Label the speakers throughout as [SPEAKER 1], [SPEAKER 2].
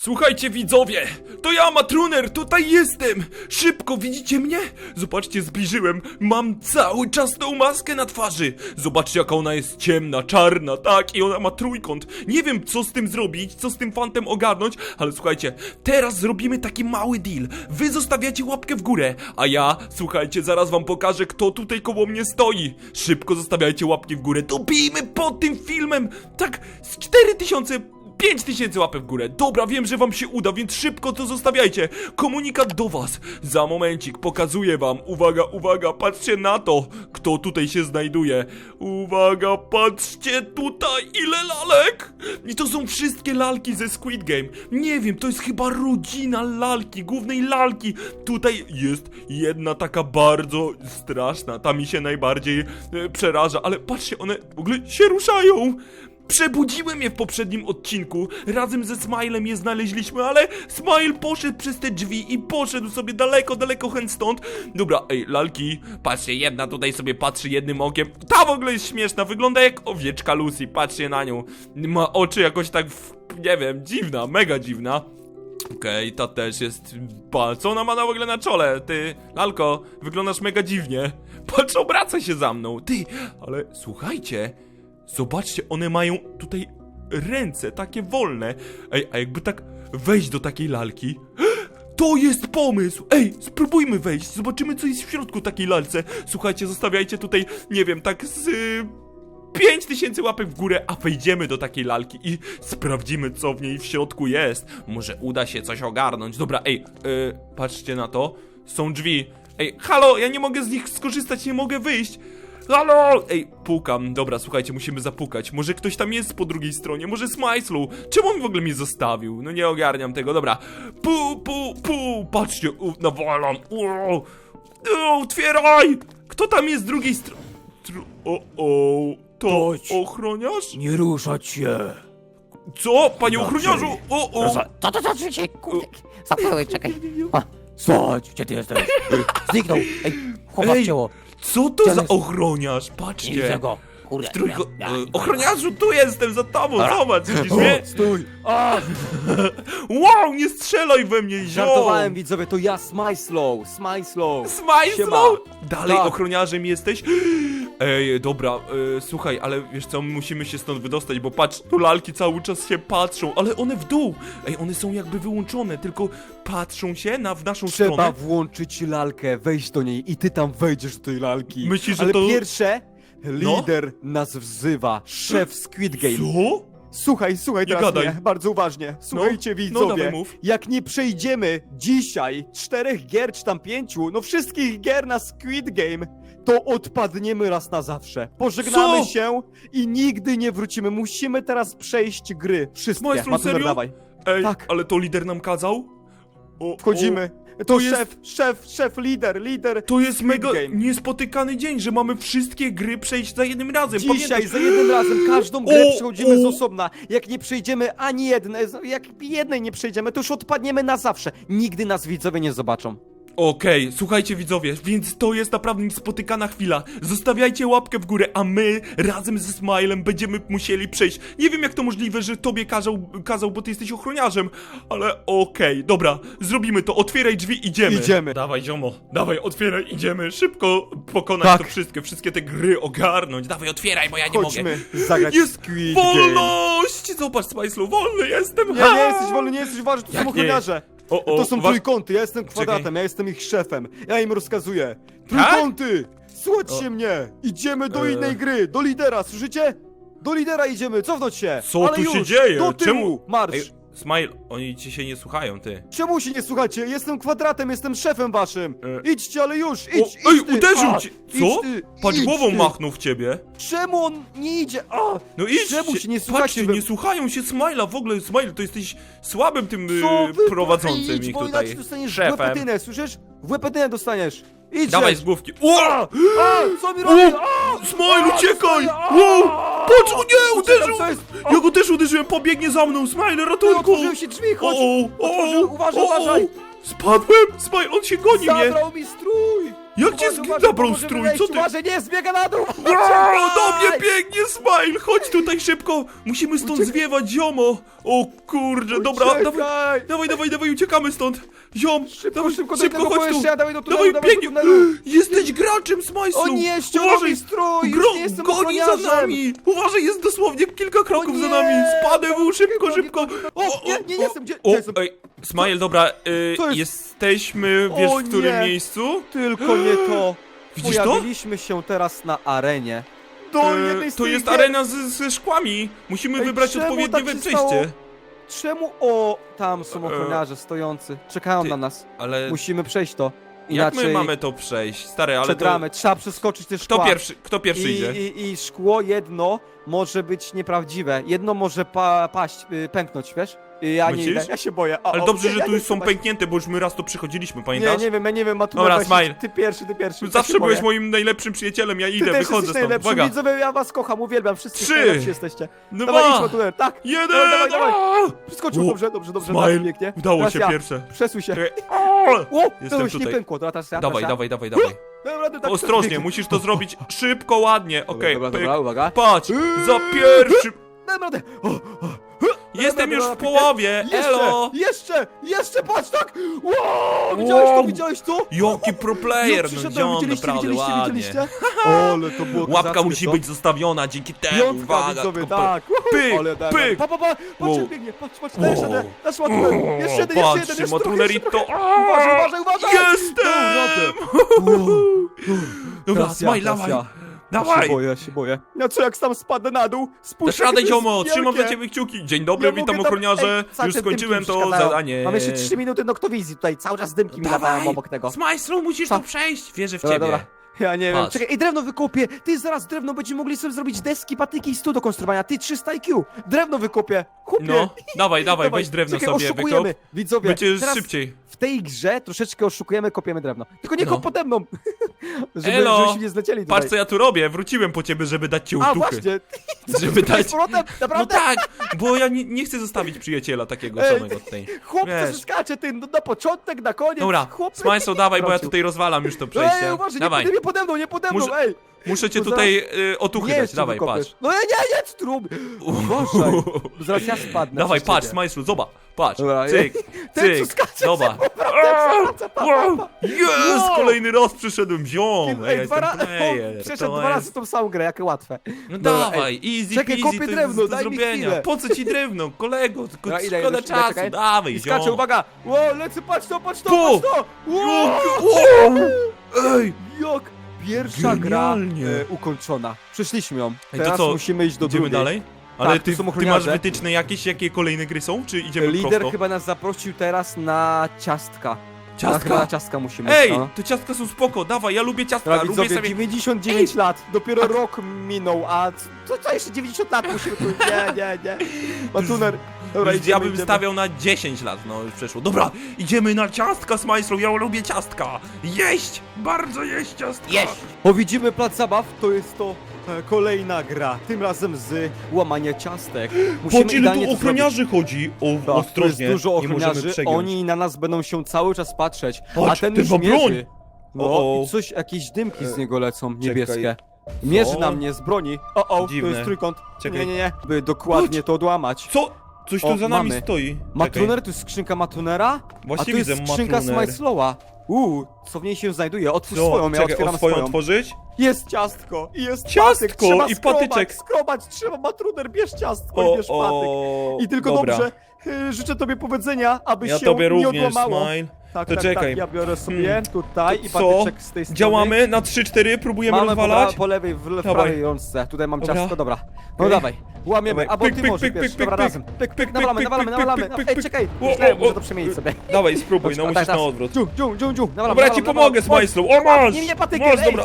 [SPEAKER 1] Słuchajcie widzowie, to ja Matruner, tutaj jestem! Szybko, widzicie mnie? Zobaczcie, zbliżyłem, mam cały czas tą maskę na twarzy! Zobaczcie jaka ona jest ciemna, czarna, tak, i ona ma trójkąt. Nie wiem co z tym zrobić, co z tym fantem ogarnąć, ale słuchajcie, teraz zrobimy taki mały deal. Wy zostawiacie łapkę w górę, a ja, słuchajcie, zaraz wam pokażę kto tutaj koło mnie stoi. Szybko zostawiajcie łapki w górę, to bijmy pod tym filmem! Tak, z 4000 5000 łapek w górę. Dobra, wiem, że wam się uda, więc szybko to zostawiajcie. Komunikat do was. Za momencik pokazuję wam. Uwaga, uwaga, patrzcie na to, kto tutaj się znajduje. Uwaga, patrzcie tutaj, ile lalek. I to są wszystkie lalki ze Squid Game. Nie wiem, to jest chyba rodzina lalki, głównej lalki. Tutaj jest jedna taka bardzo straszna. Ta mi się najbardziej e, przeraża, ale patrzcie, one w ogóle się ruszają. Przebudziłem je w poprzednim odcinku. Razem ze Smilem je znaleźliśmy, ale Smile poszedł przez te drzwi i poszedł sobie daleko, daleko hen stąd. Dobra, ej, lalki, patrzcie, jedna tutaj sobie patrzy jednym okiem. Ta w ogóle jest śmieszna, wygląda jak owieczka Lucy, patrzcie na nią. Ma oczy jakoś tak, nie wiem, dziwna, mega dziwna. Okej, ta też jest. Pa, co ona ma na w ogóle na czole? Ty, lalko, wyglądasz mega dziwnie. Patrz, obraca się za mną. Ty, ale słuchajcie. Zobaczcie, one mają tutaj ręce takie wolne. Ej, a jakby tak wejść do takiej lalki. To jest pomysł! Ej, spróbujmy wejść, zobaczymy co jest w środku takiej lalce. Słuchajcie, zostawiajcie tutaj, nie wiem, tak z... y, 5000 łapek w górę, a wejdziemy do takiej lalki i sprawdzimy, co w niej w środku jest. Może uda się coś ogarnąć. Dobra, ej, yy, patrzcie na to. Są drzwi. Ej, halo, ja nie mogę z nich skorzystać, nie mogę wyjść. Halo! Ej, pukam. Dobra, słuchajcie, musimy zapukać. Może ktoś tam jest po drugiej stronie, może Smajslu. Czemu on w ogóle mnie zostawił? No nie ogarniam tego, dobra. Pu, pu, pu, patrzcie, u, nawalam. U, u, otwieraj! Kto tam jest z drugiej strony? O, o, to
[SPEAKER 2] Chodź.
[SPEAKER 1] ochroniarz?
[SPEAKER 2] Nie ruszać się!
[SPEAKER 1] Co? Panie ochroniarzu! O, o!
[SPEAKER 3] Za- To, to, to, czekaj, kurde. Zapytaj, czekaj. O,
[SPEAKER 2] Stać! Gdzie ty jesteś? Zniknął! Ej, chłopak
[SPEAKER 1] Ej! Co to za ochroniarz? Patrzcie.
[SPEAKER 2] widzę go!
[SPEAKER 3] kurde.
[SPEAKER 1] Trójko...
[SPEAKER 3] ja-
[SPEAKER 1] e,
[SPEAKER 3] ja-
[SPEAKER 1] Ochroniarzu, tu jestem, za tobą, zobacz, widzisz mnie?
[SPEAKER 2] Stój! A!
[SPEAKER 1] Wow, nie strzelaj we mnie, ziom!
[SPEAKER 2] Żartowałem widzowie, to ja Smyslow! Smyslow!
[SPEAKER 1] Smajslow!
[SPEAKER 2] Siema.
[SPEAKER 1] Dalej
[SPEAKER 2] Tak.
[SPEAKER 1] ochroniarzem jesteś? Ej, dobra, e, słuchaj, ale wiesz co, musimy się stąd wydostać, bo patrz, tu lalki cały czas się patrzą, ale one w dół! Ej, one są jakby wyłączone, tylko patrzą się na, w naszą
[SPEAKER 2] Trzeba
[SPEAKER 1] stronę.
[SPEAKER 2] włączyć lalkę, wejść do niej i ty tam wejdziesz do tej lalki.
[SPEAKER 1] Myślisz, że
[SPEAKER 2] Ale
[SPEAKER 1] to-
[SPEAKER 2] pierwsze,
[SPEAKER 1] No?
[SPEAKER 2] lider nas wzywa, szef Squid Game.
[SPEAKER 1] Co?
[SPEAKER 2] Słuchaj, słuchaj
[SPEAKER 1] Nie
[SPEAKER 2] teraz
[SPEAKER 1] gadaj.
[SPEAKER 2] mnie, bardzo uważnie. Słuchajcie
[SPEAKER 1] no
[SPEAKER 2] widzowie,
[SPEAKER 1] dawaj mów.
[SPEAKER 2] jak nie przejdziemy dzisiaj czterech gier czy tam pięciu, no wszystkich gier na Squid Game, to odpadniemy raz na zawsze. Pożegnamy
[SPEAKER 1] Co?
[SPEAKER 2] się i nigdy nie wrócimy. Musimy teraz przejść gry. Wszystkie.
[SPEAKER 1] Majstru,
[SPEAKER 2] Matuner,
[SPEAKER 1] serio?
[SPEAKER 2] dawaj.
[SPEAKER 1] Ej,
[SPEAKER 2] Tak.
[SPEAKER 1] ale to lider nam kazał? O,
[SPEAKER 2] Wchodzimy. To,
[SPEAKER 1] to jest-
[SPEAKER 2] szef, szef, szef, lider, lider.
[SPEAKER 1] To jest
[SPEAKER 2] Squid
[SPEAKER 1] mega
[SPEAKER 2] Game.
[SPEAKER 1] niespotykany dzień, że mamy wszystkie gry przejść za jednym razem.
[SPEAKER 2] Dzisiaj
[SPEAKER 1] Pamiętasz?
[SPEAKER 2] za jednym razem każdą grę
[SPEAKER 1] O,
[SPEAKER 2] przechodzimy z
[SPEAKER 1] o.
[SPEAKER 2] osobna. Jak nie przejdziemy ani jednej, jak jednej nie przejdziemy, to już odpadniemy na zawsze. Nigdy nas widzowie nie zobaczą.
[SPEAKER 1] Okej, słuchajcie widzowie, więc to jest naprawdę niespotykana chwila. Zostawiajcie łapkę w górę, a my razem ze Smilem będziemy musieli przejść. Nie wiem jak to możliwe, że tobie kazał, kazał bo ty jesteś ochroniarzem, ale okej, dobra, zrobimy to. Otwieraj drzwi, idziemy.
[SPEAKER 2] Idziemy.
[SPEAKER 1] Dawaj ziomo, dawaj, otwieraj, idziemy. Szybko pokonać
[SPEAKER 2] Tak.
[SPEAKER 1] to wszystkie, wszystkie te gry ogarnąć. Dawaj, otwieraj, bo ja nie mogę.
[SPEAKER 2] Chodźmy zagrać
[SPEAKER 1] Jest
[SPEAKER 2] Squid Game.
[SPEAKER 1] wolność! Zobacz, Smajslu, wolny jestem!
[SPEAKER 2] Nie, nie jesteś wolny, nie jesteś ważny, to
[SPEAKER 1] Jak
[SPEAKER 2] są
[SPEAKER 1] nie?
[SPEAKER 2] ochroniarze.
[SPEAKER 1] O, o,
[SPEAKER 2] To są
[SPEAKER 1] uważ-
[SPEAKER 2] trójkąty, ja jestem kwadratem, ja jestem ich szefem. Ja im rozkazuję.
[SPEAKER 1] Tak?
[SPEAKER 2] Trójkąty! Słuchajcie mnie! Idziemy do
[SPEAKER 1] E.
[SPEAKER 2] innej gry, do lidera, słyszycie? Do lidera idziemy, cofnąć się!
[SPEAKER 1] Co
[SPEAKER 2] Ale
[SPEAKER 1] tu
[SPEAKER 2] już,
[SPEAKER 1] się dzieje?
[SPEAKER 2] Do tyłu,
[SPEAKER 1] Czemu?
[SPEAKER 2] marsz!
[SPEAKER 1] Ej, Smile, oni ci się nie słuchają, ty.
[SPEAKER 2] Czemu się nie słuchacie? Jestem kwadratem, jestem szefem waszym!
[SPEAKER 1] E.
[SPEAKER 2] Idźcie, ale już, idź,
[SPEAKER 1] O,
[SPEAKER 2] idź
[SPEAKER 1] ej,
[SPEAKER 2] ty.
[SPEAKER 1] uderzył
[SPEAKER 2] A,
[SPEAKER 1] cię!
[SPEAKER 2] idź
[SPEAKER 1] Co?
[SPEAKER 2] ty,
[SPEAKER 1] Patrz,
[SPEAKER 2] idź
[SPEAKER 1] głową
[SPEAKER 2] ty.
[SPEAKER 1] machnął w ciebie.
[SPEAKER 2] Czemu on nie idzie? A,
[SPEAKER 1] No idź!
[SPEAKER 2] Czemu się nie
[SPEAKER 1] Patrzcie,
[SPEAKER 2] słuchacie?
[SPEAKER 1] nie słuchają się Smila, w ogóle Smile, to jesteś słabym tym
[SPEAKER 2] Co
[SPEAKER 1] y,
[SPEAKER 2] wy-
[SPEAKER 1] prowadzącym
[SPEAKER 2] idź,
[SPEAKER 1] ich
[SPEAKER 2] bo
[SPEAKER 1] tutaj.
[SPEAKER 2] dostaniesz w
[SPEAKER 1] Szefem.
[SPEAKER 2] łepetynę, słyszysz? W łepetynę dostaniesz! Idź!
[SPEAKER 1] Dawaj z główki. O!
[SPEAKER 2] A, co mi robi? A!
[SPEAKER 1] Smile, uciekaj! Wow! Patrz, o nie, uderzył!
[SPEAKER 2] co jest?
[SPEAKER 1] Ja go też uderzyłem, pobiegnie za mną, Smile, ratunku!
[SPEAKER 2] Otworzyły się drzwi, chodź!
[SPEAKER 1] O, o,
[SPEAKER 2] Otworzył,
[SPEAKER 1] o,
[SPEAKER 2] uważaj,
[SPEAKER 1] o,
[SPEAKER 2] uważaj!
[SPEAKER 1] Spadłem! Smile, on się goni mnie!
[SPEAKER 2] Zabrał mi strój!
[SPEAKER 1] Jak cię
[SPEAKER 2] uważaj,
[SPEAKER 1] zabrał strój? Co ty?
[SPEAKER 2] Uważaj, nie, zbiega na dół!
[SPEAKER 1] Wow, do mnie biegnie Smile! Chodź tutaj szybko! Musimy stąd zwiewać, ziomo! O kurczę, dobra, dawaj, dawaj, dawaj, dawaj, uciekamy stąd! Ziom,
[SPEAKER 2] Szybko,
[SPEAKER 1] dawaj,
[SPEAKER 2] szybko, do
[SPEAKER 1] szybko, chodź tu!
[SPEAKER 2] pomieszczenia, dawaj do tunelu,
[SPEAKER 1] Dawaj,
[SPEAKER 2] do
[SPEAKER 1] biegnie!
[SPEAKER 2] tunelu.
[SPEAKER 1] Jesteś graczem, Smajslu!
[SPEAKER 2] O nie, ściągnął mi strój, już nie jestem
[SPEAKER 1] Goni za
[SPEAKER 2] ochroniarzem.
[SPEAKER 1] nami! Uważaj, jest dosłownie kilka kroków
[SPEAKER 2] O
[SPEAKER 1] za
[SPEAKER 2] nie,
[SPEAKER 1] nami! Spadę
[SPEAKER 2] to
[SPEAKER 1] szybko, szybko!
[SPEAKER 2] O, nie, nie, nie jestem, gdzie-
[SPEAKER 1] O,
[SPEAKER 2] gdzie jestem?
[SPEAKER 1] ej, Smile, dobra, y,
[SPEAKER 2] Co jest?
[SPEAKER 1] jesteśmy, wiesz
[SPEAKER 2] O
[SPEAKER 1] w którym
[SPEAKER 2] nie.
[SPEAKER 1] miejscu?
[SPEAKER 2] Tylko nie to.
[SPEAKER 1] Widzisz to?
[SPEAKER 2] Pojawiliśmy się teraz na arenie. Do
[SPEAKER 1] E,
[SPEAKER 2] jednej z
[SPEAKER 1] to
[SPEAKER 2] tych
[SPEAKER 1] jest
[SPEAKER 2] gier.
[SPEAKER 1] arena z, ze szkłami! Musimy
[SPEAKER 2] Ej,
[SPEAKER 1] wybrać
[SPEAKER 2] czemu
[SPEAKER 1] odpowiednie
[SPEAKER 2] tak się stało? Czemu? O, tam są
[SPEAKER 1] E,
[SPEAKER 2] ochroniarze stojący. Czekają
[SPEAKER 1] ty-
[SPEAKER 2] na nas.
[SPEAKER 1] Ale
[SPEAKER 2] Musimy przejść to.
[SPEAKER 1] jak
[SPEAKER 2] Inaczej
[SPEAKER 1] my mamy to przejść? Stary, ale to...
[SPEAKER 2] przegramy. Trzeba przeskoczyć te szkła.
[SPEAKER 1] Kto pierwszy, kto pierwszy
[SPEAKER 2] I,
[SPEAKER 1] idzie?
[SPEAKER 2] i, I szkło jedno może być nieprawdziwe. Jedno może pa, paść, y, pęknąć, wiesz? Ja nie
[SPEAKER 1] Myślisz?
[SPEAKER 2] idę, ja się boję. O,
[SPEAKER 1] Ale
[SPEAKER 2] o,
[SPEAKER 1] dobrze,
[SPEAKER 2] nie,
[SPEAKER 1] że
[SPEAKER 2] ja
[SPEAKER 1] tu
[SPEAKER 2] nie
[SPEAKER 1] są
[SPEAKER 2] chcę
[SPEAKER 1] pęknięte, bo już my raz to przychodziliśmy,
[SPEAKER 2] Nie,
[SPEAKER 1] pamiętasz?
[SPEAKER 2] nie wiem, ja nie wiem, Matuna,
[SPEAKER 1] Dobra, Smile.
[SPEAKER 2] ty pierwszy, ty pierwszy. ja
[SPEAKER 1] Zawsze
[SPEAKER 2] się
[SPEAKER 1] byłeś
[SPEAKER 2] boję.
[SPEAKER 1] moim najlepszym przyjacielem, ja
[SPEAKER 2] Ty
[SPEAKER 1] idę,
[SPEAKER 2] też
[SPEAKER 1] wychodzę
[SPEAKER 2] jesteś
[SPEAKER 1] stąd.
[SPEAKER 2] najlepszy,
[SPEAKER 1] Uwaga!
[SPEAKER 2] widzowie, ja was kocham, uwielbiam, wszyscy
[SPEAKER 1] Trzy.
[SPEAKER 2] najlepsi jesteście.
[SPEAKER 1] Dwa!
[SPEAKER 2] Dawaj, idź, Matuner, tak.
[SPEAKER 1] Jeden!
[SPEAKER 2] Dawaj, dawaj,
[SPEAKER 1] aaa!
[SPEAKER 2] Przeskoczył,
[SPEAKER 1] O,
[SPEAKER 2] dobrze, dobrze, dobrze,
[SPEAKER 1] Smile,
[SPEAKER 2] tak, pięknie.
[SPEAKER 1] udało
[SPEAKER 2] Teraz
[SPEAKER 1] się
[SPEAKER 2] ja.
[SPEAKER 1] pierwsze.
[SPEAKER 2] Przesuń się.
[SPEAKER 1] Czekaj. Aaa!
[SPEAKER 2] O, to
[SPEAKER 1] Jestem
[SPEAKER 2] już nie
[SPEAKER 1] tutaj.
[SPEAKER 2] pękło, teraz teraz ja.
[SPEAKER 1] Dawaj,
[SPEAKER 2] ja.
[SPEAKER 1] dawaj, dawaj, dawaj.
[SPEAKER 2] Dobra, ty tak
[SPEAKER 1] Ostrożnie, musisz to zrobić szybko, ładnie, okej.
[SPEAKER 2] Dobra,
[SPEAKER 1] pyk.
[SPEAKER 2] dobra, uwaga.
[SPEAKER 1] Patrz, za pierwszym...
[SPEAKER 2] Dam radę. O, o.
[SPEAKER 1] Jestem
[SPEAKER 2] Dobra,
[SPEAKER 1] już w
[SPEAKER 2] dobra,
[SPEAKER 1] połowie,
[SPEAKER 2] Jeszcze,
[SPEAKER 1] elo!
[SPEAKER 2] jeszcze, jeszcze, patrz, tak! Wow, widziałeś to,
[SPEAKER 1] Wow.
[SPEAKER 2] widziałeś to?
[SPEAKER 1] Jaki pro player, no
[SPEAKER 2] przyszedłem, widzieliście,
[SPEAKER 1] naprawdę
[SPEAKER 2] widzieliście,
[SPEAKER 1] ładnie.
[SPEAKER 2] widzieliście? To było
[SPEAKER 1] Łapka
[SPEAKER 2] kozackie,
[SPEAKER 1] musi
[SPEAKER 2] co?
[SPEAKER 1] być zostawiona, dzięki temu,
[SPEAKER 2] Piątka,
[SPEAKER 1] uwaga.
[SPEAKER 2] widzowie,
[SPEAKER 1] tylko
[SPEAKER 2] tak.
[SPEAKER 1] Pyk,
[SPEAKER 2] ale dałem
[SPEAKER 1] pyk.
[SPEAKER 2] Pa, pa, pa, patrz,
[SPEAKER 1] Wow.
[SPEAKER 2] jak biegnie, patrz, patrz,
[SPEAKER 1] Wow.
[SPEAKER 2] radę, dasz jeszcze jeden, jeszcze jeden,
[SPEAKER 1] Patrzcie,
[SPEAKER 2] jeszcze trochę, jeszcze trochę. Uważaj, uważaj, uważaj!
[SPEAKER 1] Jestem! Dobra,
[SPEAKER 2] Teraz ja,
[SPEAKER 1] smaj,
[SPEAKER 2] teraz
[SPEAKER 1] dawaj,
[SPEAKER 2] ja. Się
[SPEAKER 1] dawaj!
[SPEAKER 2] boję, ja się boję. Ja co, jak tam spadnę na dół?
[SPEAKER 1] Dasz radę,
[SPEAKER 2] to jest
[SPEAKER 1] ziomo, trzymam za ciebie kciuki. Dzień dobry,
[SPEAKER 2] Ja
[SPEAKER 1] witam
[SPEAKER 2] tam-
[SPEAKER 1] ochroniarze.
[SPEAKER 2] Ej, cały
[SPEAKER 1] Już
[SPEAKER 2] czas dymki
[SPEAKER 1] skończyłem
[SPEAKER 2] mi
[SPEAKER 1] to
[SPEAKER 2] przeszkadzają.
[SPEAKER 1] zadanie.
[SPEAKER 2] Mam jeszcze 3 minuty noktowizji tutaj, cały czas dymki mi latają obok tego.
[SPEAKER 1] Smajslu, musisz to przejść, wierzę w
[SPEAKER 2] Dobra,
[SPEAKER 1] ciebie.
[SPEAKER 2] dobra. Ja nie wiem.
[SPEAKER 1] Patrz.
[SPEAKER 2] Czekaj, i drewno wykopię. Ty zaraz drewno będziemy mogli sobie zrobić deski, patyki i stół do konstruowania. Ty 300 IQ. Drewno wykopię. Chłopie.
[SPEAKER 1] No, dawaj, dawaj, weź drewno
[SPEAKER 2] Czekaj,
[SPEAKER 1] sobie,
[SPEAKER 2] oszukujemy.
[SPEAKER 1] wykop.
[SPEAKER 2] Widzowie,
[SPEAKER 1] Będzie
[SPEAKER 2] teraz
[SPEAKER 1] szybciej.
[SPEAKER 2] W tej grze troszeczkę oszukujemy, kopiemy drewno. Tylko nie
[SPEAKER 1] No.
[SPEAKER 2] kop pode mną. żeby,
[SPEAKER 1] Elo.
[SPEAKER 2] żebyśmy nie zlecieli tutaj.
[SPEAKER 1] Patrz co ja tu robię, wróciłem po ciebie, żeby dać ci
[SPEAKER 2] A,
[SPEAKER 1] otuchy.
[SPEAKER 2] właśnie.
[SPEAKER 1] Żeby dać...
[SPEAKER 2] powrotem,
[SPEAKER 1] No
[SPEAKER 2] naprawdę?
[SPEAKER 1] tak, bo ja nie, nie chcę zostawić przyjaciela takiego
[SPEAKER 2] Ej,
[SPEAKER 1] samego tutaj.
[SPEAKER 2] Chłop, co
[SPEAKER 1] Wiesz.
[SPEAKER 2] się skacze, ty, no, na początek, na koniec.
[SPEAKER 1] Dobra,
[SPEAKER 2] chłop.
[SPEAKER 1] Smajslo, dawaj, bo ja tutaj rozwalam już to
[SPEAKER 2] Ej,
[SPEAKER 1] przejście.
[SPEAKER 2] uważaj, nie,
[SPEAKER 1] Dawaj,
[SPEAKER 2] pode- nie pode mną, nie pode mną, ej.
[SPEAKER 1] Muszę cię
[SPEAKER 2] bo
[SPEAKER 1] tutaj y, otuchy dać, dawaj,
[SPEAKER 2] wykopiesz.
[SPEAKER 1] patrz.
[SPEAKER 2] No nie, nie, nie, strub. Uważaj. Zaraz ja spadnę.
[SPEAKER 1] Dawaj,
[SPEAKER 2] przez
[SPEAKER 1] patrz,
[SPEAKER 2] ciebie.
[SPEAKER 1] Zobacz, patrz,
[SPEAKER 2] Dobra,
[SPEAKER 1] cyk,
[SPEAKER 2] Ten, co
[SPEAKER 1] cyk,
[SPEAKER 2] skacze,
[SPEAKER 1] dobra.
[SPEAKER 2] Pa.
[SPEAKER 1] Jest,
[SPEAKER 2] Wow.
[SPEAKER 1] kolejny raz przyszedłem, ziom,
[SPEAKER 2] Ej,
[SPEAKER 1] ja
[SPEAKER 2] dwa
[SPEAKER 1] jestem
[SPEAKER 2] razy,
[SPEAKER 1] player,
[SPEAKER 2] przeszedł
[SPEAKER 1] to
[SPEAKER 2] dwa razy
[SPEAKER 1] jest...
[SPEAKER 2] tą samą grę, jakie łatwe.
[SPEAKER 1] No
[SPEAKER 2] Dobra,
[SPEAKER 1] dawaj, easy
[SPEAKER 2] Czekaj,
[SPEAKER 1] peasy,
[SPEAKER 2] kopię
[SPEAKER 1] to
[SPEAKER 2] drewno,
[SPEAKER 1] jest do
[SPEAKER 2] daj mi
[SPEAKER 1] zrobienia.
[SPEAKER 2] chwilę.
[SPEAKER 1] Po co ci drewno, kolego, tylko szkoda czasu, dawaj,
[SPEAKER 2] I skacze,
[SPEAKER 1] ziom.
[SPEAKER 2] uwaga! Ło, lecę, patrz to, patrz to,
[SPEAKER 1] Tu.
[SPEAKER 2] patrz to!
[SPEAKER 1] Wow. Ej,
[SPEAKER 2] jak pierwsza gra
[SPEAKER 1] Genialnie.
[SPEAKER 2] e, ukończona. Przeszliśmy ją.
[SPEAKER 1] Ej, to
[SPEAKER 2] Teraz
[SPEAKER 1] co,
[SPEAKER 2] musimy iść do
[SPEAKER 1] idziemy
[SPEAKER 2] drugiej.
[SPEAKER 1] dalej? Ale
[SPEAKER 2] Tak,
[SPEAKER 1] ty,
[SPEAKER 2] są
[SPEAKER 1] ty masz
[SPEAKER 2] ochroniarze.
[SPEAKER 1] wytyczne jakieś, jakie kolejne gry są, czy idziemy
[SPEAKER 2] Lider
[SPEAKER 1] prosto?
[SPEAKER 2] chyba nas zaprosił teraz na ciastka. Na, chyba
[SPEAKER 1] Ciastka?
[SPEAKER 2] na ciastka musimy
[SPEAKER 1] Ej,
[SPEAKER 2] no.
[SPEAKER 1] te ciastka są spoko, dawaj, ja lubię ciastka,
[SPEAKER 2] Dobra,
[SPEAKER 1] lubię
[SPEAKER 2] widzowie,
[SPEAKER 1] sobie...
[SPEAKER 2] 99 lat, dopiero rok minął, a co, co jeszcze 90 lat musimy tu... Nie, nie, nie. Matuner, dobra,
[SPEAKER 1] Już
[SPEAKER 2] idziemy,
[SPEAKER 1] ja bym
[SPEAKER 2] idziemy.
[SPEAKER 1] stawiał na 10 lat, no już przeszło. Dobra, idziemy na ciastka z Majslą, ja lubię ciastka. Jeść, bardzo jeść ciastka.
[SPEAKER 3] Jeść!
[SPEAKER 2] O, widzimy plac zabaw, to jest to kolejna gra, tym razem z łamania ciastek. Musimy
[SPEAKER 1] Patrz ile
[SPEAKER 2] idealnie
[SPEAKER 1] tu
[SPEAKER 2] to
[SPEAKER 1] ochroniarzy chodzi, o,
[SPEAKER 2] zrobić. Tak, to jest
[SPEAKER 1] ostrożnie,
[SPEAKER 2] dużo
[SPEAKER 1] nie możemy
[SPEAKER 2] ochroniarzy,
[SPEAKER 1] przegiąć.
[SPEAKER 2] oni na nas będą się cały czas patrzeć,
[SPEAKER 1] Patrz,
[SPEAKER 2] a ten
[SPEAKER 1] ten
[SPEAKER 2] już
[SPEAKER 1] ma
[SPEAKER 2] mierzy.
[SPEAKER 1] broń.
[SPEAKER 2] No
[SPEAKER 1] O, o.
[SPEAKER 2] i coś, jakieś dymki z
[SPEAKER 1] E,
[SPEAKER 2] niego lecą, niebieskie. Mierzy na mnie z broni. O, o, to
[SPEAKER 1] Dziwne.
[SPEAKER 2] jest trójkąt.
[SPEAKER 1] Czekaj.
[SPEAKER 2] Nie, nie, nie, by dokładnie
[SPEAKER 1] Chodź.
[SPEAKER 2] to odłamać.
[SPEAKER 1] Co? Coś tu
[SPEAKER 2] O,
[SPEAKER 1] za nami
[SPEAKER 2] mamy.
[SPEAKER 1] stoi. Czekaj.
[SPEAKER 2] Matruner, to jest skrzynka Matunera,
[SPEAKER 1] Właśnie
[SPEAKER 2] a to jest
[SPEAKER 1] widzę
[SPEAKER 2] skrzynka
[SPEAKER 1] Matruner.
[SPEAKER 2] Smajslowa. Uuu, co w niej się znajduje? Otwórz
[SPEAKER 1] Co?
[SPEAKER 2] swoją, ja
[SPEAKER 1] Czekaj,
[SPEAKER 2] otwieram
[SPEAKER 1] o swoją
[SPEAKER 2] swoją.
[SPEAKER 1] otworzyć?
[SPEAKER 2] Jest ciastko i jest
[SPEAKER 1] Ciastko
[SPEAKER 2] patyk, trzeba
[SPEAKER 1] i
[SPEAKER 2] skrobać,
[SPEAKER 1] patyczek.
[SPEAKER 2] Skrobać, trzeba, Matruner, bierz ciastko i bierz patyk. I tylko
[SPEAKER 1] dobra.
[SPEAKER 2] dobrze, y, życzę tobie powodzenia, aby
[SPEAKER 1] Ja
[SPEAKER 2] się
[SPEAKER 1] tobie
[SPEAKER 2] nie
[SPEAKER 1] również,
[SPEAKER 2] odłamało.
[SPEAKER 1] Smile.
[SPEAKER 2] Tak,
[SPEAKER 1] To
[SPEAKER 2] tak,
[SPEAKER 1] czekaj.
[SPEAKER 2] tak, ja biorę sobie
[SPEAKER 1] Hmm.
[SPEAKER 2] tutaj i patyczek z tej strony.
[SPEAKER 1] Działamy na 3-4, próbujemy
[SPEAKER 2] Mamy po,
[SPEAKER 1] rozwalać.
[SPEAKER 2] pra- po lewej, w, w
[SPEAKER 1] Dawaj.
[SPEAKER 2] prawej rączce. Tutaj mam
[SPEAKER 1] Dobra.
[SPEAKER 2] ciastko, dobra. No
[SPEAKER 1] Okej.
[SPEAKER 2] dawaj, łamiemy,
[SPEAKER 1] Dawaj.
[SPEAKER 2] albo
[SPEAKER 1] Pyk,
[SPEAKER 2] ty
[SPEAKER 1] pyk,
[SPEAKER 2] może
[SPEAKER 1] pyk,
[SPEAKER 2] pierwszy,
[SPEAKER 1] pyk,
[SPEAKER 2] dobra,
[SPEAKER 1] pyk,
[SPEAKER 2] razem. Pyk, pyk, nawalamy,
[SPEAKER 1] pyk,
[SPEAKER 2] nawalamy,
[SPEAKER 1] pyk,
[SPEAKER 2] nawalamy.
[SPEAKER 1] pyk,
[SPEAKER 2] Ej,
[SPEAKER 1] pyk,
[SPEAKER 2] czekaj,
[SPEAKER 1] O,
[SPEAKER 2] myślałem,
[SPEAKER 1] o,
[SPEAKER 2] może
[SPEAKER 1] o.
[SPEAKER 2] to przemienić sobie.
[SPEAKER 1] Dawaj, spróbuj, no
[SPEAKER 2] Tak,
[SPEAKER 1] musisz
[SPEAKER 2] tak.
[SPEAKER 1] na odwrót.
[SPEAKER 2] Dziu, dziu, dziu, dziu, nawalamy,
[SPEAKER 1] Dobra, ja ci
[SPEAKER 2] nawalamy,
[SPEAKER 1] pomogę,
[SPEAKER 2] nawalamy.
[SPEAKER 1] Smajslu. O, masz!
[SPEAKER 2] Nie mnie patykiem,
[SPEAKER 1] Masz,
[SPEAKER 2] ej!
[SPEAKER 1] dobra.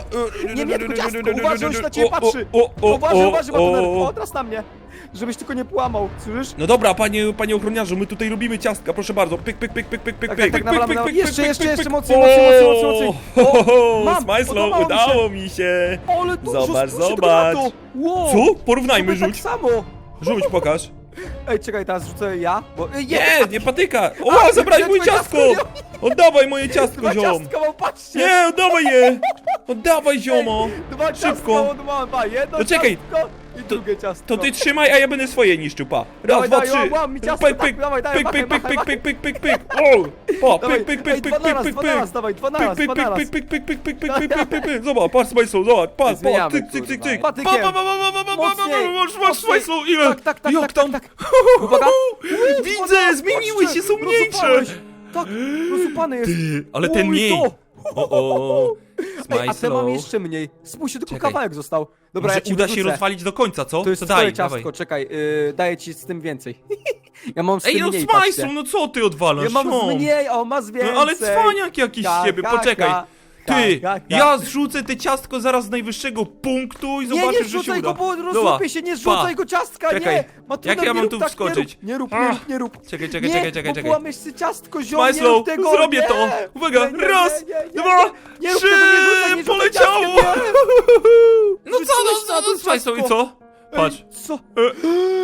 [SPEAKER 2] Nie mnie, tylko ciastko, uważaj, już na ciebie
[SPEAKER 1] O, o,
[SPEAKER 2] patrzy.
[SPEAKER 1] o, o,
[SPEAKER 2] Uważaj,
[SPEAKER 1] o,
[SPEAKER 2] uważaj,
[SPEAKER 1] o.
[SPEAKER 2] Matuner, o, teraz na mnie. Żebyś tylko nie połamał, słyszysz?
[SPEAKER 1] No dobra, panie, panie ochroniarzu, my tutaj lubimy ciastka, proszę bardzo. Pyk, pyk, pyk, pyk, pyk, pyk,
[SPEAKER 2] Tak,
[SPEAKER 1] pyk,
[SPEAKER 2] tak,
[SPEAKER 1] pyk,
[SPEAKER 2] tak, nawalamy,
[SPEAKER 1] pyk,
[SPEAKER 2] nawalamy.
[SPEAKER 1] pyk,
[SPEAKER 2] Jeszcze,
[SPEAKER 1] pyk,
[SPEAKER 2] jeszcze,
[SPEAKER 1] pyk,
[SPEAKER 2] jeszcze
[SPEAKER 1] pyk.
[SPEAKER 2] mocniej, mocniej, mocniej, mocniej, mocniej.
[SPEAKER 1] O, ho, ho,
[SPEAKER 2] Mam,
[SPEAKER 1] Smajslo,
[SPEAKER 2] podobało mi się.
[SPEAKER 1] udało mi się.
[SPEAKER 2] Ale dużo,
[SPEAKER 1] Zobacz,
[SPEAKER 2] spójrzcie tylko
[SPEAKER 1] zobacz.
[SPEAKER 2] na to. Wow.
[SPEAKER 1] Co? Porównajmy,
[SPEAKER 2] Sobie
[SPEAKER 1] rzuć.
[SPEAKER 2] tak samo.
[SPEAKER 1] Rzuć, pokaż.
[SPEAKER 2] Ej, czekaj, teraz rzucę ja, bo... Ej,
[SPEAKER 1] Nie, nie patyka!
[SPEAKER 2] A,
[SPEAKER 1] O, zabrałeś moje
[SPEAKER 2] twoje
[SPEAKER 1] ciastko!
[SPEAKER 2] ciastko?
[SPEAKER 1] Oddawaj moje ciastko,
[SPEAKER 2] Dwa
[SPEAKER 1] ziom!
[SPEAKER 2] ciastka mam, patrzcie!
[SPEAKER 1] Nie, oddawaj je! Oddawaj, ziomo!
[SPEAKER 2] Dwa
[SPEAKER 1] Szybko.
[SPEAKER 2] mam, mam, jedno
[SPEAKER 1] No czekaj,
[SPEAKER 2] ciastko i drugie ciastko.
[SPEAKER 1] To ty trzymaj, a ja będę swoje niszczył, pa! Raz,
[SPEAKER 2] Dawaj,
[SPEAKER 1] dwa,
[SPEAKER 2] dawaj,
[SPEAKER 1] trzy!
[SPEAKER 2] łam, łam mi ciastko,
[SPEAKER 1] Pyk,
[SPEAKER 2] tak,
[SPEAKER 1] pyk,
[SPEAKER 2] dawaj, dawaj,
[SPEAKER 1] pyk, pyk,
[SPEAKER 2] machaj,
[SPEAKER 1] pyk,
[SPEAKER 2] machaj,
[SPEAKER 1] pyk, pyk, pyk, pyk, pyk! O! Pa,
[SPEAKER 2] Dawaj,
[SPEAKER 1] pyk, pyk,
[SPEAKER 2] ej,
[SPEAKER 1] pyk,
[SPEAKER 2] dwa
[SPEAKER 1] pyk,
[SPEAKER 2] naraz,
[SPEAKER 1] pyk,
[SPEAKER 2] dwa
[SPEAKER 1] pyk!
[SPEAKER 2] naraz, dawaj, dwa
[SPEAKER 1] Pyk,
[SPEAKER 2] naraz,
[SPEAKER 1] pyk,
[SPEAKER 2] dwa
[SPEAKER 1] pyk,
[SPEAKER 2] naraz.
[SPEAKER 1] pyk, pyk, pyk, pyk, pyk, pyk, pyk, pyk, pyk, pyk! Zobacz, patrz, Smajslow, zobacz, patrz, patrz,
[SPEAKER 2] Zmieniamy,
[SPEAKER 1] cyk, cyk, cyk,
[SPEAKER 2] kurwa.
[SPEAKER 1] cyk!
[SPEAKER 2] Patykiem.
[SPEAKER 1] Pa, pa, pa, pa, pa, pa, pa, pa,
[SPEAKER 2] Mocniej,
[SPEAKER 1] Masz, masz,
[SPEAKER 2] mocniej.
[SPEAKER 1] Smajslow, ile?
[SPEAKER 2] Tak, tak, tak,
[SPEAKER 1] Jak
[SPEAKER 2] tak,
[SPEAKER 1] tam?
[SPEAKER 2] tak, Uwaga.
[SPEAKER 1] Widzę, zmieniły się, są mniejsze!
[SPEAKER 2] Rozupałeś. Tak, rozupany jest.
[SPEAKER 1] Ty, ale ten
[SPEAKER 2] Uj,
[SPEAKER 1] mniej!
[SPEAKER 2] to.
[SPEAKER 1] O, o,
[SPEAKER 2] Ej, a te mam jeszcze mniej. Spójrzcie, tylko
[SPEAKER 1] Czekaj.
[SPEAKER 2] kawałek został. Dobra,
[SPEAKER 1] Może
[SPEAKER 2] ja ci
[SPEAKER 1] uda się
[SPEAKER 2] wyrzucę.
[SPEAKER 1] rozwalić do końca, co?
[SPEAKER 2] To jest
[SPEAKER 1] to
[SPEAKER 2] twoje
[SPEAKER 1] daj,
[SPEAKER 2] ciastko,
[SPEAKER 1] dawaj.
[SPEAKER 2] czekaj, yy, daję ci z tym więcej. ja mam z
[SPEAKER 1] Ej,
[SPEAKER 2] tym
[SPEAKER 1] no
[SPEAKER 2] mniej, patrzcie.
[SPEAKER 1] no co ty odwalasz?
[SPEAKER 2] Ja mam
[SPEAKER 1] ziom?
[SPEAKER 2] z mniej, a on ma z
[SPEAKER 1] No
[SPEAKER 2] więcej.
[SPEAKER 1] ale cwaniak jakiś z ciebie, poczekaj. Ty,
[SPEAKER 2] ha, ha, ha.
[SPEAKER 1] ja zrzucę te ciastko zaraz z najwyższego punktu i
[SPEAKER 2] Nie,
[SPEAKER 1] zobaczysz,
[SPEAKER 2] nie
[SPEAKER 1] że się
[SPEAKER 2] rzucaj
[SPEAKER 1] uda.
[SPEAKER 2] go, bo
[SPEAKER 1] Dobra,
[SPEAKER 2] się, nie
[SPEAKER 1] pa.
[SPEAKER 2] rzucaj go ciastka,
[SPEAKER 1] Czekaj,
[SPEAKER 2] nie! Matuner,
[SPEAKER 1] jak ja
[SPEAKER 2] nie
[SPEAKER 1] mam
[SPEAKER 2] rób
[SPEAKER 1] tu
[SPEAKER 2] tak,
[SPEAKER 1] wskoczyć?
[SPEAKER 2] Nie rób, nie
[SPEAKER 1] Ach.
[SPEAKER 2] rób, nie rób.
[SPEAKER 1] Czekaj, czekaj,
[SPEAKER 2] nie,
[SPEAKER 1] czekaj, czekaj,
[SPEAKER 2] bo
[SPEAKER 1] czekaj.
[SPEAKER 2] połamiesz ciastko, ziom, nie rób tego,
[SPEAKER 1] zrobię
[SPEAKER 2] nie.
[SPEAKER 1] to! Uwaga,
[SPEAKER 2] Nie, nie,
[SPEAKER 1] raz,
[SPEAKER 2] nie, nie, nie,
[SPEAKER 1] dwa,
[SPEAKER 2] nie, nie rób
[SPEAKER 1] trzy,
[SPEAKER 2] tego, nie rzucaj, nie rzucaj
[SPEAKER 1] poleciało!
[SPEAKER 2] nie.
[SPEAKER 1] No co, no co, no Smajslow i co? Patrz.
[SPEAKER 2] Ej, co?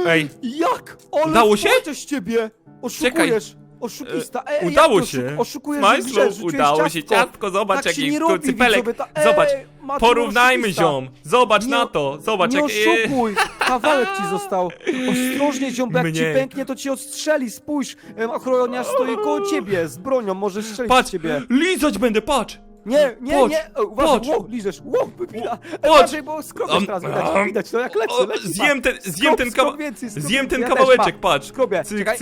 [SPEAKER 1] E, Ej,
[SPEAKER 2] Jak? Ale
[SPEAKER 1] Udało się?
[SPEAKER 2] z ciebie! Oszukujesz! Oszukista! Ej, jak
[SPEAKER 1] udało
[SPEAKER 2] to
[SPEAKER 1] się.
[SPEAKER 2] oszu- Oszukujesz, rzuciłeś
[SPEAKER 1] udało się
[SPEAKER 2] ciastko.
[SPEAKER 1] ciastko, zobacz
[SPEAKER 2] tak się
[SPEAKER 1] jaki
[SPEAKER 2] nie robi,
[SPEAKER 1] cypelek.
[SPEAKER 2] widzowie, ta- Ej,
[SPEAKER 1] Zobacz,
[SPEAKER 2] Mateusz,
[SPEAKER 1] porównajmy
[SPEAKER 2] oszukista.
[SPEAKER 1] ziom. Zobacz
[SPEAKER 2] Nie-
[SPEAKER 1] na to, zobacz
[SPEAKER 2] Nie
[SPEAKER 1] jak... e,
[SPEAKER 2] oszukuj! Kawałek ci został. Ostrożnie, ziom, bo jak ci
[SPEAKER 1] Mnie.
[SPEAKER 2] pęknie, to ci odstrzeli. Spójrz, em, ochroniarz stoi koło ciebie z bronią, może strzelić
[SPEAKER 1] Patrz,
[SPEAKER 2] w ciebie.
[SPEAKER 1] lizać będę, patrz!
[SPEAKER 2] Nie, nie,
[SPEAKER 1] Patrz,
[SPEAKER 2] nie! O, uważaj,
[SPEAKER 1] patrz.
[SPEAKER 2] wow, liżesz, wow, wypina.
[SPEAKER 1] Patrz.
[SPEAKER 2] uważaj, bo skrobiesz
[SPEAKER 1] Am,
[SPEAKER 2] teraz, widać,
[SPEAKER 1] am.
[SPEAKER 2] widać, no jak
[SPEAKER 1] O,
[SPEAKER 2] leci.
[SPEAKER 1] zjem ten, zjem ten, kawa zjem ten kawałeczek,
[SPEAKER 2] pa.
[SPEAKER 1] patrz.
[SPEAKER 2] Skrobię,
[SPEAKER 1] Cyk,
[SPEAKER 2] czekaj.